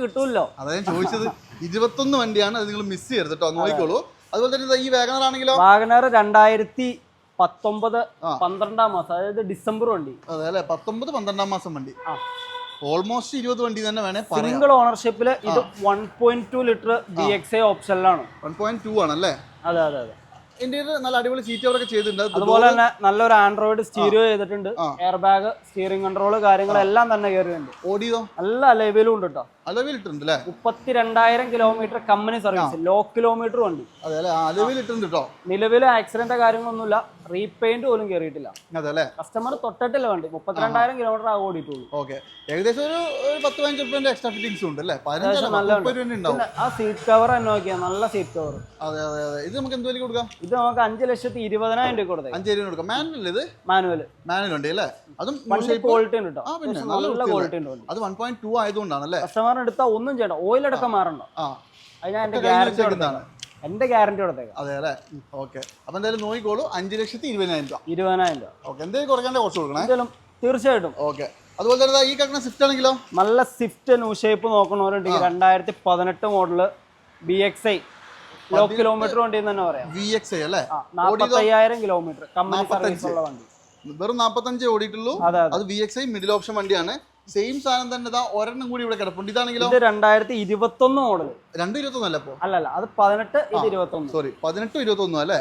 കിട്ടുമല്ലോ അതായത് ചോദിച്ചത്. ഇരുപത്തൊന്ന് വണ്ടിയാണ് അത് നിങ്ങൾ മിസ് ചെയ്യരുത് കേട്ടോ നോക്കിക്കോളൂ. അതുപോലെ തന്നെ ഈ വാഗണർ ആണെങ്കിലോ വാഗനർ രണ്ടായിരത്തി പത്തൊമ്പത്. പന്ത്രണ്ടാം മാസം അതായത് ഡിസംബർ വണ്ടി. അതെ അല്ലെ? പത്തൊമ്പത് പന്ത്രണ്ടാം മാസം വണ്ടി. ഓൾമോസ്റ്റ് ഇരുപത് വണ്ടി തന്നെ വേണേ സിംഗിൾ ഓണർഷിപ്പിൽ ഇത് one point two litre B X I ഓപ്ഷനിലാണ് വൺ പോയിന്റ് ടു ആണല്ലേ അതെ അതെ അതെ. ഇന്ത്യയിൽ നല്ല അടിപൊളി സീറ്റ് അവരൊക്കെ ചെയ്തിട്ടുണ്ട്. അതുപോലെ തന്നെ നല്ലൊരു ആൻഡ്രോയിഡ് സ്റ്റീരിയോ ചെയ്തിട്ടുണ്ട്. എയർ ബാഗ് സ്റ്റിയറിംഗ് കൺട്രോൾ കാര്യങ്ങളെല്ലാം തന്നെ കയറിയുണ്ട് ഓടിയോ നല്ല ലെവലും ഉണ്ട് കേട്ടോ അലവിൽ ഇട്ടുണ്ട് അല്ലേ മുപ്പത്തി രണ്ടായിരം കിലോമീറ്റർ കമ്പനി സർവീസ് ലോ കിലോമീറ്ററും ഉണ്ട് അതെ അല്ലേ അലവിൽ ഇട്ടുണ്ട് കേട്ടോ നിലവിൽ ആക്സിഡന്റ് കാര്യങ്ങളൊന്നുമില്ല. റീപെയിന്റ് പോലും കയറിയിട്ടില്ല അതെ അല്ലേ കസ്റ്റമർ തൊട്ടിട്ടില്ല വണ്ടി. മുപ്പത്തിരണ്ടായിരം കിലോമീറ്റർ ആ ഓടിയിട്ടുള്ളൂ. ഓക്കെ. ഏകദേശം ഒരു പത്ത് പതിനഞ്ച് റുപ്യന്റെ എക്സ്ട്രാ ഫിറ്റിംഗ്സ് ഉണ്ട് അല്ലേ? ഉണ്ടാവും. ആ സീറ്റ് കവർ തന്നെ നോക്കിയാൽ നല്ല സീറ്റ് കവർ അതെ അതെ അതെ. ഇത് നമുക്ക് എന്ത് വില കൊടുക്കാം? ഇത് നമുക്ക് അഞ്ച് ലക്ഷത്തി ഇരുപതിനായിരം രൂപ കൊടുക്കാം അഞ്ച് രൂപ കൊടുക്കാം. മാനുവൽ ഇത്? മാനുവൽ മാനുവൽ ഉണ്ട് അല്ലേ? അതും ക്വാളിറ്റി ഉണ്ട് കേട്ടോ നല്ല ക്വാളിറ്റി ഉണ്ട് അത് വൺ പോയിന്റ് ടു ആയതുകൊണ്ടാണ് അല്ലേ കസ്റ്റമറിന് എടുത്താൽ ഒന്നും ചെയ്യണ്ട. ഓയിൽ അടക്കം മാറണ്ട അത് ഞാൻ എന്റെ ഗ്യാരണ്ടി കൊടുത്താണ് എന്റെ ഗ്യാരണ്ടി കൊടുത്തേക്കാം. അതെ അല്ലേ? ഓക്കെ. അപ്പൊ എന്തായാലും നോക്കിക്കോളൂ. അഞ്ച് ലക്ഷത്തി ഇരുപതിനായിരം രൂപ. ഇരുപതിനായിരം രൂപ. ഓക്കെ എന്തെങ്കിലും കുറയ്ക്കാന്റെ കുറച്ച് കൊടുക്കണേ. എന്തായാലും തീർച്ചയായിട്ടും. ഓക്കെ. അതുപോലെ തന്നെ ഈ കിടക്കുന്ന സ്വിഫ്റ്റ് ആണെങ്കിലോ? നല്ല സ്വിഫ്റ്റ് ന്യൂ ഷേപ്പ് നോക്കണവരുണ്ടെങ്കിൽ രണ്ടായിരത്തി പതിനെട്ട് model B X I. Low kilometre വണ്ടി എന്ന് തന്നെ പറയാം. വി എക്സ് ഐ അല്ലേ? നാൽപ്പത്തയ്യായിരം കിലോമീറ്റർ. കമ്പനി സർവീസ് ഉള്ള വണ്ടി. വെറും നാൽപ്പത്തഞ്ച് ഓടിയിട്ടുള്ളൂ. അത് V X I middle option വണ്ടിയാണ്. സെയിം സാധനം തന്നെ ഇതാ ഒരെണ്ണം കൂടി ഇവിടെ കിടപ്പുണ്ട്. ഇതാണെങ്കിലോ? ഇത് രണ്ടായിരത്തി ഇരുപത്തൊന്ന് മോഡൽ രണ്ട് രണ്ടും അല്ലേ അല്ല അല്ല അത് പതിനെട്ട് ഇത് ഇരുപത്തൊന്ന്. സോറി പതിനെട്ട് ഇരുപത്തൊന്നും അല്ലേ?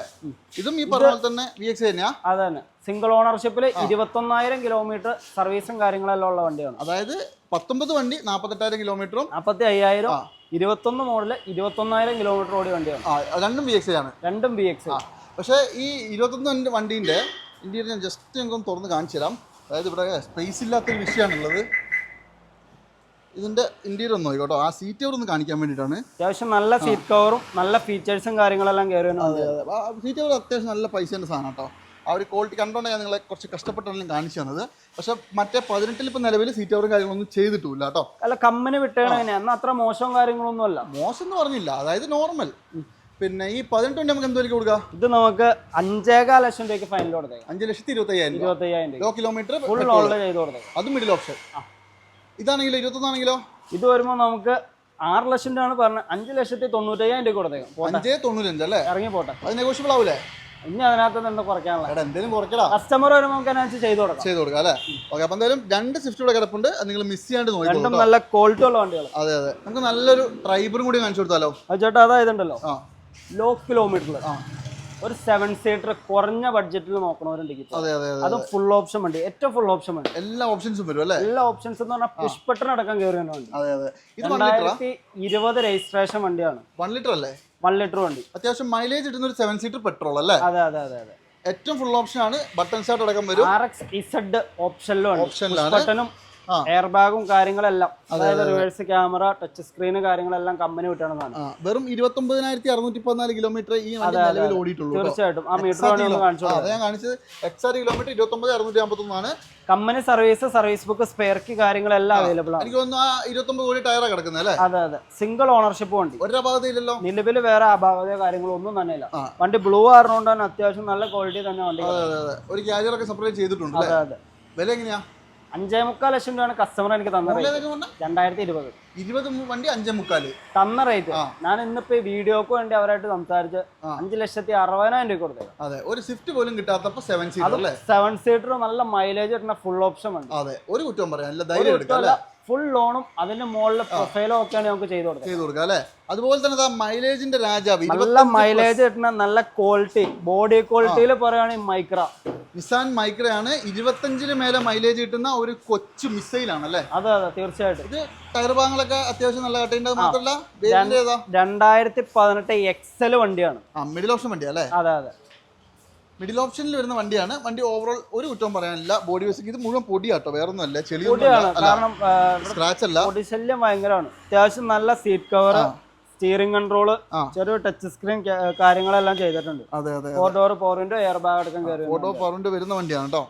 ഇതും ഈ പറഞ്ഞ പോലെ തന്നെ വി എക്സ് തന്നെയാ? അത് തന്നെ സിംഗിൾ ഓണർഷിപ്പിൽ ഇരുപത്തൊന്നായിരം കിലോമീറ്റർ സർവീസും കാര്യങ്ങളെല്ലാം ഉള്ള വണ്ടിയാണ്. അതായത് പത്തൊമ്പത് വണ്ടി നാൽപ്പത്തെട്ടായിരം കിലോമീറ്ററും നാൽപ്പത്തി അയ്യായിരം ഇരുപത്തൊന്ന് മോഡൽ ഇരുപത്തൊന്നായിരം കിലോമീറ്റർ ഓടി വണ്ടിയാണ്. ആ രണ്ടും വി എക്സ് ആണ്. രണ്ടും ബി എക്സ് പക്ഷേ ഈ ഇരുപത്തൊന്ന് വണ്ടീന്റെ ഇന്ത്യയിൽ ഞാൻ ജസ്റ്റ് ഞങ്ങൾക്കൊന്ന് തുറന്ന് കാണിച്ചു തരാം അതായത് ഇവിടെ സ്പേസ് ഇല്ലാത്തൊരു വിഷയമാണുള്ളത്. ഇതിന്റെ ഇന്റീരിയർ ഒന്ന് നോക്കിക്കോട്ടോ. ആ സീറ്റ് കവർ ഒന്ന് കാണിക്കാൻ വേണ്ടിയിട്ടാണ്. അത്യാവശ്യം നല്ല സീറ്റ് കവറും നല്ല ഫീച്ചേഴ്സും കാര്യങ്ങളെല്ലാം കയറി സീറ്റ് കവർ അത്യാവശ്യം നല്ല പൈസേന്റെ സാധനം കേട്ടോ. ആ ഒരു ക്വാളിറ്റി കണ്ടോണ്ട് ഞാൻ നിങ്ങളെ കുറച്ച് കഷ്ടപ്പെട്ടാണ് കാണിച്ചു തന്നത്. പക്ഷെ മറ്റേ പതിനെട്ടിൽ ഇപ്പം നിലവിൽ സീറ്റ് കവറും കാര്യങ്ങളൊന്നും ചെയ്തിട്ടില്ല കേട്ടോ. അല്ല കമ്പനി വിട്ടേണ അത്ര മോശം കാര്യങ്ങളൊന്നും അല്ല മോശം എന്ന് പറഞ്ഞില്ല. അതായത് നോർമൽ പിന്നെ ഈ പതിനെട്ട് വണ്ടി നമുക്ക് എന്തുവരെ കൊടുക്കുക ഇത് നമുക്ക് അഞ്ചേകാൽ ലക്ഷം രൂപയ്ക്ക് ഫൈനൽ കൊടുക്കാം. അഞ്ച് ലക്ഷത്തി ഇരുപത്തയ്യായിരം രൂപ. ഇരുപത്തയ്യായിരം രൂപ ലോ കിലോമീറ്റർ ഫുൾ ഓൾഡ് ചെയ്ത് കൊടുത്തേക്കാം. അതും മിഡിൽ ഓപ്ഷൻ ഇതാണെങ്കിലോ ഇരുപത്തൊന്നാണെങ്കിലോ? ഇത് വരുമ്പോൾ നമുക്ക് ആറ് ലക്ഷം രൂപയാണ് പറഞ്ഞത്. അഞ്ച് ലക്ഷത്തി തൊണ്ണൂറ്റയ്യായിരം രൂപ കൊടുത്തേക്കാം. അഞ്ച് തൊണ്ണൂറ്റഞ്ച് അല്ലേ? ഇറങ്ങി പോട്ടെ. അത് നെഗോഷ്യബിൾ ആവൂലേ? ഇനി അതിനകത്ത് നിന്ന് എന്താ കുറയ്ക്കാനുള്ള എന്തേലും കുറയ്ക്കടാ. കസ്റ്റമർ വരുമ്പോൾ നമുക്ക് അതിനകത്ത് ചെയ്ത് കൊടുക്കാം. ചെയ്ത് കൊടുക്കാം അല്ലേ? ഓക്കെ അപ്പം എന്തായാലും രണ്ട് സ്വിഫ്റ്റ് ഇവിടെ കിടപ്പുണ്ട്. അത് നിങ്ങൾ മിസ് ചെയ്യാണ്ട് രണ്ടും കേട്ടോ. നല്ല ക്വാളിറ്റി ഉള്ള വണ്ടികൾ അതെ അതെ. നമുക്ക് നല്ലൊരു ഡ്രൈവറും കൂടി കാണിച്ചു കൊടുത്താലോ? ചേട്ടാ അതായതുണ്ടല്ലോ ആ. ലോ. കിലോമീറ്ററിൽ ഒരു സെവൻ സീറ്റർ കുറഞ്ഞ ബഡ്ജറ്റിൽ നോക്കണവരുണ്ടെങ്കിൽ അത് ഫുൾ ഓപ്ഷൻ വണ്ടി. ഏറ്റവും ഫുൾ ഓപ്ഷൻ വണ്ടി. എല്ലാ ഓപ്ഷൻസും വരും അല്ലേ? എല്ലാ ഓപ്ഷൻസ് എന്ന് പറഞ്ഞാൽ പുഷ് ബട്ടൺ അടക്കം കയറി രണ്ടായിരത്തി ഇരുപത് രജിസ്ട്രേഷൻ വണ്ടിയാണ്. വൺ ലിറ്റർ അല്ലേ? വൺ ലിറ്റർ വണ്ടി. അത്യാവശ്യം മൈലേജ് കിട്ടുന്ന ഒരു സെവൻ സീറ്റർ പെട്രോൾ അല്ലേ? അതെ അതെ അതെ അതെ. ഏറ്റവും ഫുൾ ഓപ്ഷൻ ആണ്. ബട്ടൺ സ്റ്റാർട്ട് അടക്കം വരും. ആർ എക്സ് ഇസഡ് ഓപ്ഷനിലും ഓപ്ഷനിലാണ് ബട്ടണും. എയർ ബാഗും കാര്യങ്ങളെല്ലാം. അതായത് റിവേഴ്സ് ക്യാമറ ടച്ച് സ്ക്രീൻ കാര്യങ്ങളെല്ലാം കമ്പനി വിട്ടണതാണ്. ആ വെറും ഇരുപത്തി അറുന്നൂറ്റി പതിനാല് കിലോമീറ്റർ ഈ നിലവിൽ ഓടിയിട്ടുള്ളൂ. തീർച്ചയായിട്ടും. ആ മീറ്റർ Exact വേണ്ടി കാണിച്ചു അത് ഞാൻ കാണിച്ചത് എക്സാക്ട് കിലോമീറ്റർ ഇരുപത്തി അറുന്നൂറ്റി കമ്പനി സർവീസ് സർവീസ് ബുക്ക് സ്പെയർക്ക് കാര്യങ്ങളെല്ലാം അവൈലബിൾ ആണ്. എനിക്ക് തോന്നുന്നു ആ ഇരുപത്തി ഒമ്പത് കോടി ടയറാണ് കിടക്കുന്നത് അല്ലേ? അതെ അതെ. സിംഗിൾ ഓണർഷിപ്പ് വണ്ടി. ഒരു ഭാഗത്ത് ഇല്ലല്ലോ നിലവിൽ വേറെ അപാകതയോ കാര്യങ്ങളോ ഒന്നും തന്നെ ഇല്ല വണ്ടി ബ്ലൂ ആയിരുന്നോണ്ട് തന്നെ അത്യാവശ്യം നല്ല ക്വാളിറ്റി തന്നെ വണ്ടി ഒരു ക്യാരിയർ ഒക്കെ സെപ്പറേറ്റ് ചെയ്തിട്ടുണ്ട് അതെ അതെ. വില എങ്ങനെയാ? അഞ്ചേ മുക്കാൽ ലക്ഷം രൂപയാണ് കസ്റ്റമർ എനിക്ക് തന്ന റേറ്റ് രണ്ടായിരത്തി ഇരുപത് ഇരുപത് വണ്ടി അഞ്ചേ മുക്കാൽ തന്ന റേറ്റ് ഞാൻ ഇന്നിപ്പോ വീഡിയോക്ക് വേണ്ടി അവരായിട്ട് സംസാരിച്ച്. അഞ്ച് ലക്ഷത്തി അറുപതിനായിരം രൂപ കൊടുത്തത് അതെ. ഒരു സ്വിഫ്റ്റ് പോലും കിട്ടാത്തപ്പോ സെവൻ സീറ്റർ സെവൻ സീറ്റർ നല്ല മൈലേജ് കിട്ടുന്ന ഫുൾ ഓപ്ഷൻ ഉണ്ട്. അതെ. ഒരു കുറ്റം പറയാം. ഫുൾ ലോണും അതിന്റെ മുകളിലെ പ്രൊഫൈലും ഒക്കെയാണ് നമുക്ക് ചെയ്തു കൊടുക്കുക ചെയ്തു കൊടുക്കാം അല്ലേ? അതുപോലെ തന്നെ മൈലേജിന്റെ രാജാവ് നല്ല മൈലേജ് കിട്ടുന്ന നല്ല ക്വാളിറ്റി ബോഡി ക്വാളിറ്റിയിൽ പറയുകയാണെങ്കിൽ മൈക്ര നിസാൻ മൈക്രയാണ് ഇരുപത്തഞ്ചിന് മേലെ മൈലേജ് കിട്ടുന്ന ഒരു കൊച്ചു മിസൈലാണ് അല്ലേ? അതെ അതെ തീർച്ചയായിട്ടും. ഇത് ടയർ ഭാഗങ്ങളൊക്കെ അത്യാവശ്യം നല്ല കട്ടിണ്ടത് മാത്രമല്ല രണ്ടായിരത്തി പതിനെട്ട് എക്സൽ വണ്ടിയാണ്. ആ മിഡിൽ ഓപ്ഷൻ വണ്ടിയാ അല്ലേ? അതെ അതെ. മിഡിൽ ഓപ്ഷനിൽ വരുന്ന വണ്ടിയാണ്. വണ്ടി ഓവറോൾ ഒരു കുറ്റവും പറയാനില്ല. ബോഡി ബേസിക് ഇത് മുഴുവൻ പൊടിയാട്ടോ വേറെ ഒന്നും അല്ല ചെളി കാരണം സ്ക്രാച്ച് അല്ല. ബോഡി ശല്യം ഭയങ്കരമാണ്. അത്യാവശ്യം നല്ല സീറ്റ് കവർ സ്റ്റിയറിംഗ് കൺട്രോൾ ആ. ചെറിയ ടച്ച് സ്ക്രീൻ കാര്യങ്ങളെല്ലാം ചെയ്തിട്ടുണ്ട്. അതെ അതെ four door four window air bag അടക്കം കയറി ഫോർ വിൻഡോ വരുന്ന വണ്ടിയാണ് കേട്ടോ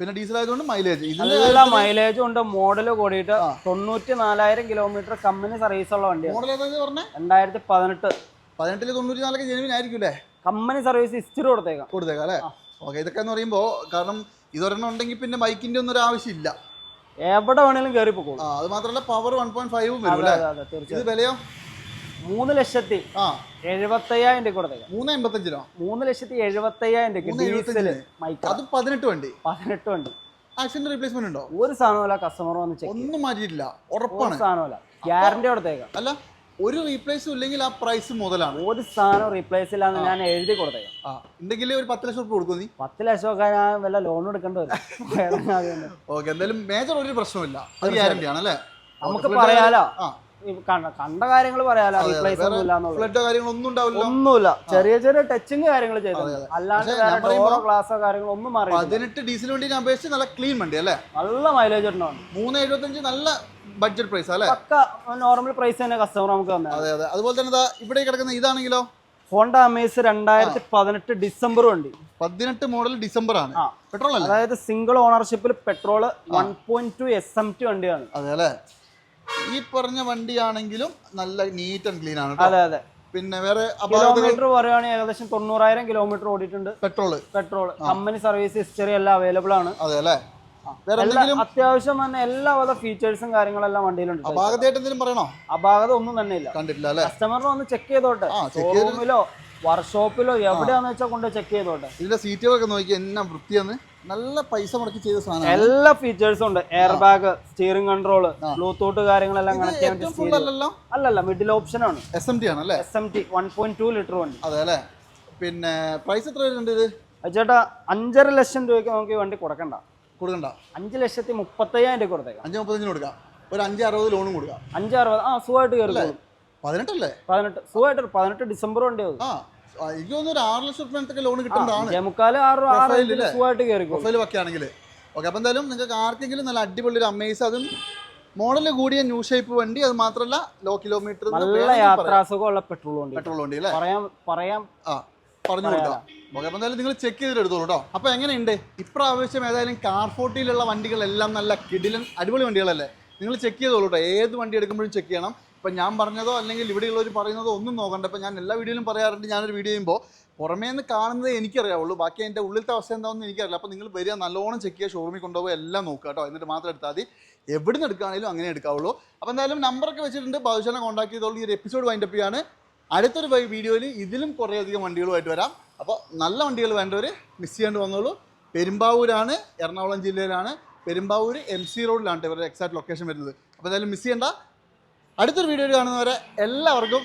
പിന്നെ ഡീസൽ ആയതുകൊണ്ട് മൈലേജ് ഇതിനെല്ലാം മൈലേജ് ഉണ്ട്. മോഡൽ കൂടിയിട്ട് തൊണ്ണൂറ്റി നാലായിരം കിലോമീറ്റർ കമ്പനി സർവീസ് ഉള്ള വണ്ടിയാണ് രണ്ടായിരത്തി പതിനെട്ട്. പതിനെട്ടിൽ തൊണ്ണൂറ്റി നാലൊക്കെ ജെനുവിൻ ആയിരിക്കും അല്ലേ കമ്പനി സർവീസ് ഇസ്റ്റിരി കൊടുത്തേക്കാം. കൊടുത്തേക്കാം അല്ലേ? ഓക്കെ ഇതൊക്കെ എന്ന് പറയുമ്പോൾ കാരണം ഇതൊരെണ്ണം ഉണ്ടെങ്കിൽ പിന്നെ ബൈക്കിന്റെ ഒന്നും ഒരു ആവശ്യമില്ല. എവിടെ വേണേലും കയറി പോകും അത് മാത്രമല്ല പവർ വൺ പോയിന്റ് ഫൈവും വരും അല്ലേ? ഇത് വിലയോ? മൂന്ന് ലക്ഷത്തി എഴുപത്തയ്യായിരം രൂപ കൊടുത്തേക്കാം. മൂന്ന് എൺപത്തഞ്ചിനോ മൂന്ന് ലക്ഷത്തി എഴുപത്തയ്യായിരം രൂപ? അത് പതിനെട്ട് വണ്ടി. പതിനെട്ട് വണ്ടി. ആക്സിഡന്റ് റീപ്ലേസ്മെന്റ് ഉണ്ടോ? ഒരു സാധനമല്ല കസ്റ്റമർ വന്ന് ചെക്ക് ഒന്നും മാറ്റിയിട്ടില്ല. ഉറപ്പാണ്. സാധനമല്ല ഗ്യാരണ്ടി കൊടുത്തേക്കാം. അല്ല ഒരു റീപ്ലേസും ഇല്ലെങ്കിൽ ആ പ്രൈസ് മുതലാണ്. ഒരു സാധനം റീപ്ലേസ് ഇല്ലാന്ന് ഞാൻ എഴുതി കൊടുത്തേക്കാം. ഉണ്ടെങ്കിൽ ഒരു പത്ത് ലക്ഷം റുപ്യ കൊടുക്കും നീ? പത്ത് ലക്ഷം ഒക്കെ ഞാൻ വല്ല ലോൺ എടുക്കേണ്ടി വരും. ഓക്കെ എന്തായാലും മേജർ ഒരു പ്രശ്നമില്ല അത് ഗ്യാരണ്ടി ആണ് അല്ലേ നമുക്ക് പറയാലോ? കണ്ട കാര്യങ്ങൾ പറയാലോ ഫ്ലഡോ കാര്യങ്ങളൊന്നും ഉണ്ടാവില്ല. ഒന്നുമില്ല. ചെറിയ ചെറിയ ടച്ചിങ് കാര്യങ്ങൾ ചെയ്തിട്ടുണ്ട്. അല്ലാണ്ട് കാര്യങ്ങളോ ഒന്നും മാറി പതിനെട്ട് ഡീസൽ വണ്ടിനെ അപേക്ഷിച്ച് നല്ല ക്ലീൻ വണ്ടി അല്ലേ? നല്ല മൈലേജ് ഉണ്ടാവും മൂന്ന് എഴുപത്തഞ്ച് നല്ല ബഡ്ജറ്റ് പ്രൈസ് അല്ലേ? പക്ക നോർമൽ പ്രൈസ് തന്നെ കസ്റ്റമർ നമുക്ക് തന്നെ അതെ അതെ. അതുപോലെ തന്നെ ഇവിടെ കിടക്കുന്ന ഇതാണെങ്കിലോ? ഹോണ്ട അമേസ് രണ്ടായിരത്തി പതിനെട്ട് ഡിസംബർ വണ്ടി. പതിനെട്ട് മോഡൽ ഡിസംബർ ആണ്. പെട്രോൾ അതായത് single ഓണർഷിപ്പിൽ petrol one point two S M T വണ്ടിയാണ്. അതെ അല്ലേ? ഈ പറഞ്ഞ വണ്ടിയാണെങ്കിലും നല്ല നീറ്റ് ആൻഡ് ക്ലീൻ ആണ് അതെ അതെ. പിന്നെ വേറെ കിലോമീറ്റർ പറയുകയാണെങ്കിൽ ഏകദേശം തൊണ്ണൂറായിരം കിലോമീറ്റർ ഓടിയിട്ടുണ്ട്. Petrol petrol company service history എല്ലാം അവൈലബിൾ ആണ്. അതെ അല്ലേ? അത്യാവശ്യം തന്നെ എല്ലാ എല്ലാവിധ ഫീച്ചേഴ്സും കാര്യങ്ങളെല്ലാം വണ്ടിയിലുണ്ട് അപാകതയായിട്ട് എന്തെങ്കിലും പറയണോ? അപാകത ഒന്നും തന്നെ ഇല്ല. കണ്ടിട്ടില്ല കസ്റ്റമറിനെ ഒന്ന് ചെക്ക് ചെയ്തോട്ടെ. ചെയ്ത് ഷോറൂമിലോ വർക്ക്ഷോപ്പിലോ എവിടെയാന്ന് വെച്ചാൽ കൊണ്ട് ചെക്ക് ചെയ്തോട്ടെ. ഇതിന്റെ സീറ്റുകളൊക്കെ നോക്കി എന്നാ വൃത്തിയാണ് നല്ല പൈസ മുടക്കി ചെയ്ത സാധനം എല്ലാ ഫീച്ചേഴ്സും ഉണ്ട്. Air bag steering control Bluetooth കാര്യങ്ങളെല്ലാം കണക്ട് ചെയ്യാൻ അല്ലല്ല? മിഡിൽ ഓപ്ഷൻ ആണ്. എസ് എം ടി ആണ് അല്ലേ S M T one point two litre വണ്ടി. അതെ അല്ലേ? പിന്നെ പ്രൈസ് എത്ര വരുന്നുണ്ട് ഇത്? ചേട്ടാ അഞ്ചര ലക്ഷം രൂപയ്ക്ക് നമുക്ക് വണ്ടി കൊടുക്കണ്ട. കൊടുക്കണ്ട. അഞ്ച് ലക്ഷത്തി മുപ്പത്തയ്യായിരം രൂപ കൊടുത്തേക്കാം. അഞ്ച് മുപ്പത്തഞ്ചിന് കൊടുക്കാം. ഒരു അഞ്ച് അറുപത് ലോണും കൊടുക്കാം. അഞ്ച് അറുപത് ആ സുഖമായിട്ട് കയറി പതിനെട്ടല്ലേ? പതിനെട്ട് സുഖമായിട്ട് പതിനെട്ട് ഡിസംബർ വണ്ടി ആ, എനിക്ക് തോന്നുന്നു ഒരു ആറ് ലക്ഷം റുപ്യൊക്കെ ലോൺ കിട്ടുന്നതാണ് പ്രൊഫൈൽ ഒക്കെ ആണെങ്കിൽ ഓക്കെ അപ്പം എന്തായാലും നിങ്ങൾക്ക് ആർക്കെങ്കിലും നല്ല അടിപൊളി ഒരു അമേസ് അതും മോഡൽ കൂടിയ ന്യൂ ഷേപ്പ് വണ്ടി അത് മാത്രമല്ല ലോ കിലോമീറ്റർ നല്ല യാത്രാസുഖമുള്ള പെട്രോൾ വണ്ടി. പെട്രോൾ വണ്ടി അല്ലേ? പറയാം പറയാം. ആ പറഞ്ഞു കൊടുക്കാം. ഓക്കെ അപ്പം എന്തായാലും നിങ്ങൾ ചെക്ക് ചെയ്തിട്ട് എടുത്തോളൂ കേട്ടോ അപ്പോൾ എങ്ങനെയുണ്ട്? ഇപ്രാവശ്യം ഏതായാലും കാർ ഫോർട്ടിയിലുള്ള വണ്ടികളെല്ലാം നല്ല കിടിലൻ അടിപൊളി വണ്ടികളല്ലേ? നിങ്ങൾ ചെക്ക് ചെയ്തോളൂ കേട്ടോ ഏത് വണ്ടി എടുക്കുമ്പോഴും ചെക്ക് ചെയ്യണം. ഇപ്പം ഞാൻ പറഞ്ഞതോ അല്ലെങ്കിൽ ഇവിടെയുള്ളവർ പറയുന്നതോ ഒന്നും നോക്കണ്ട. ഇപ്പം ഞാൻ എല്ലാ വീഡിയോയിലും പറയാറുണ്ട് ഞാനൊരു വീഡിയോ ചെയ്യുമ്പോൾ പുറമേ നിന്ന് കാണുന്നത് എനിക്കറിയാവുള്ളൂ. ബാക്കി എന്റെ ഉള്ളിലത്തെ അവസ്ഥ എന്താണെന്ന് എനിക്കറിയില്ല. അപ്പോൾ നിങ്ങൾ വരിക നല്ലോണം ചെക്ക് ചെയ്യുക ഷോറൂമിൽ കൊണ്ടുപോകുക എല്ലാം നോക്കുക കേട്ടോ. എന്നിട്ട് മാത്രം എടുത്താൽ മതി. എവിടെ നിന്ന് എടുക്കുകയാണെങ്കിലും അങ്ങനെ എടുക്കാവുള്ളൂ. അപ്പോൾ എന്തായാലും നമ്പറൊക്കെ വെച്ചിട്ടുണ്ട്. ബാദുഷാനെ കോൺടാക്ട് ചെയ്തോളൂ. ഈ ഒരു എപ്പിസോഡ് വൈൻഡപ്പ് ചെയ്യാണ്. അടുത്തൊരു വീഡിയോയിൽ ഇതിലും കുറേയധികം വണ്ടികളുമായിട്ട് വരാം. അപ്പോൾ നല്ല വണ്ടികൾ വേണ്ടവർ മിസ് ചെയ്യാണ്ട് വന്നോളൂ. പെരുമ്പാവൂരാണ് എറണാകുളം ജില്ലയിലാണ്. പെരുമ്പാവൂർ എം സി റോഡിലാണ് ഇവരുടെ എക്സാക്ട് ലൊക്കേഷൻ വരുന്നത്. അപ്പോൾ എന്തായാലും മിസ് ചെയ്യണ്ട. അടുത്തൊരു വീഡിയോയിൽ കാണുന്നവരെ എല്ലാവർക്കും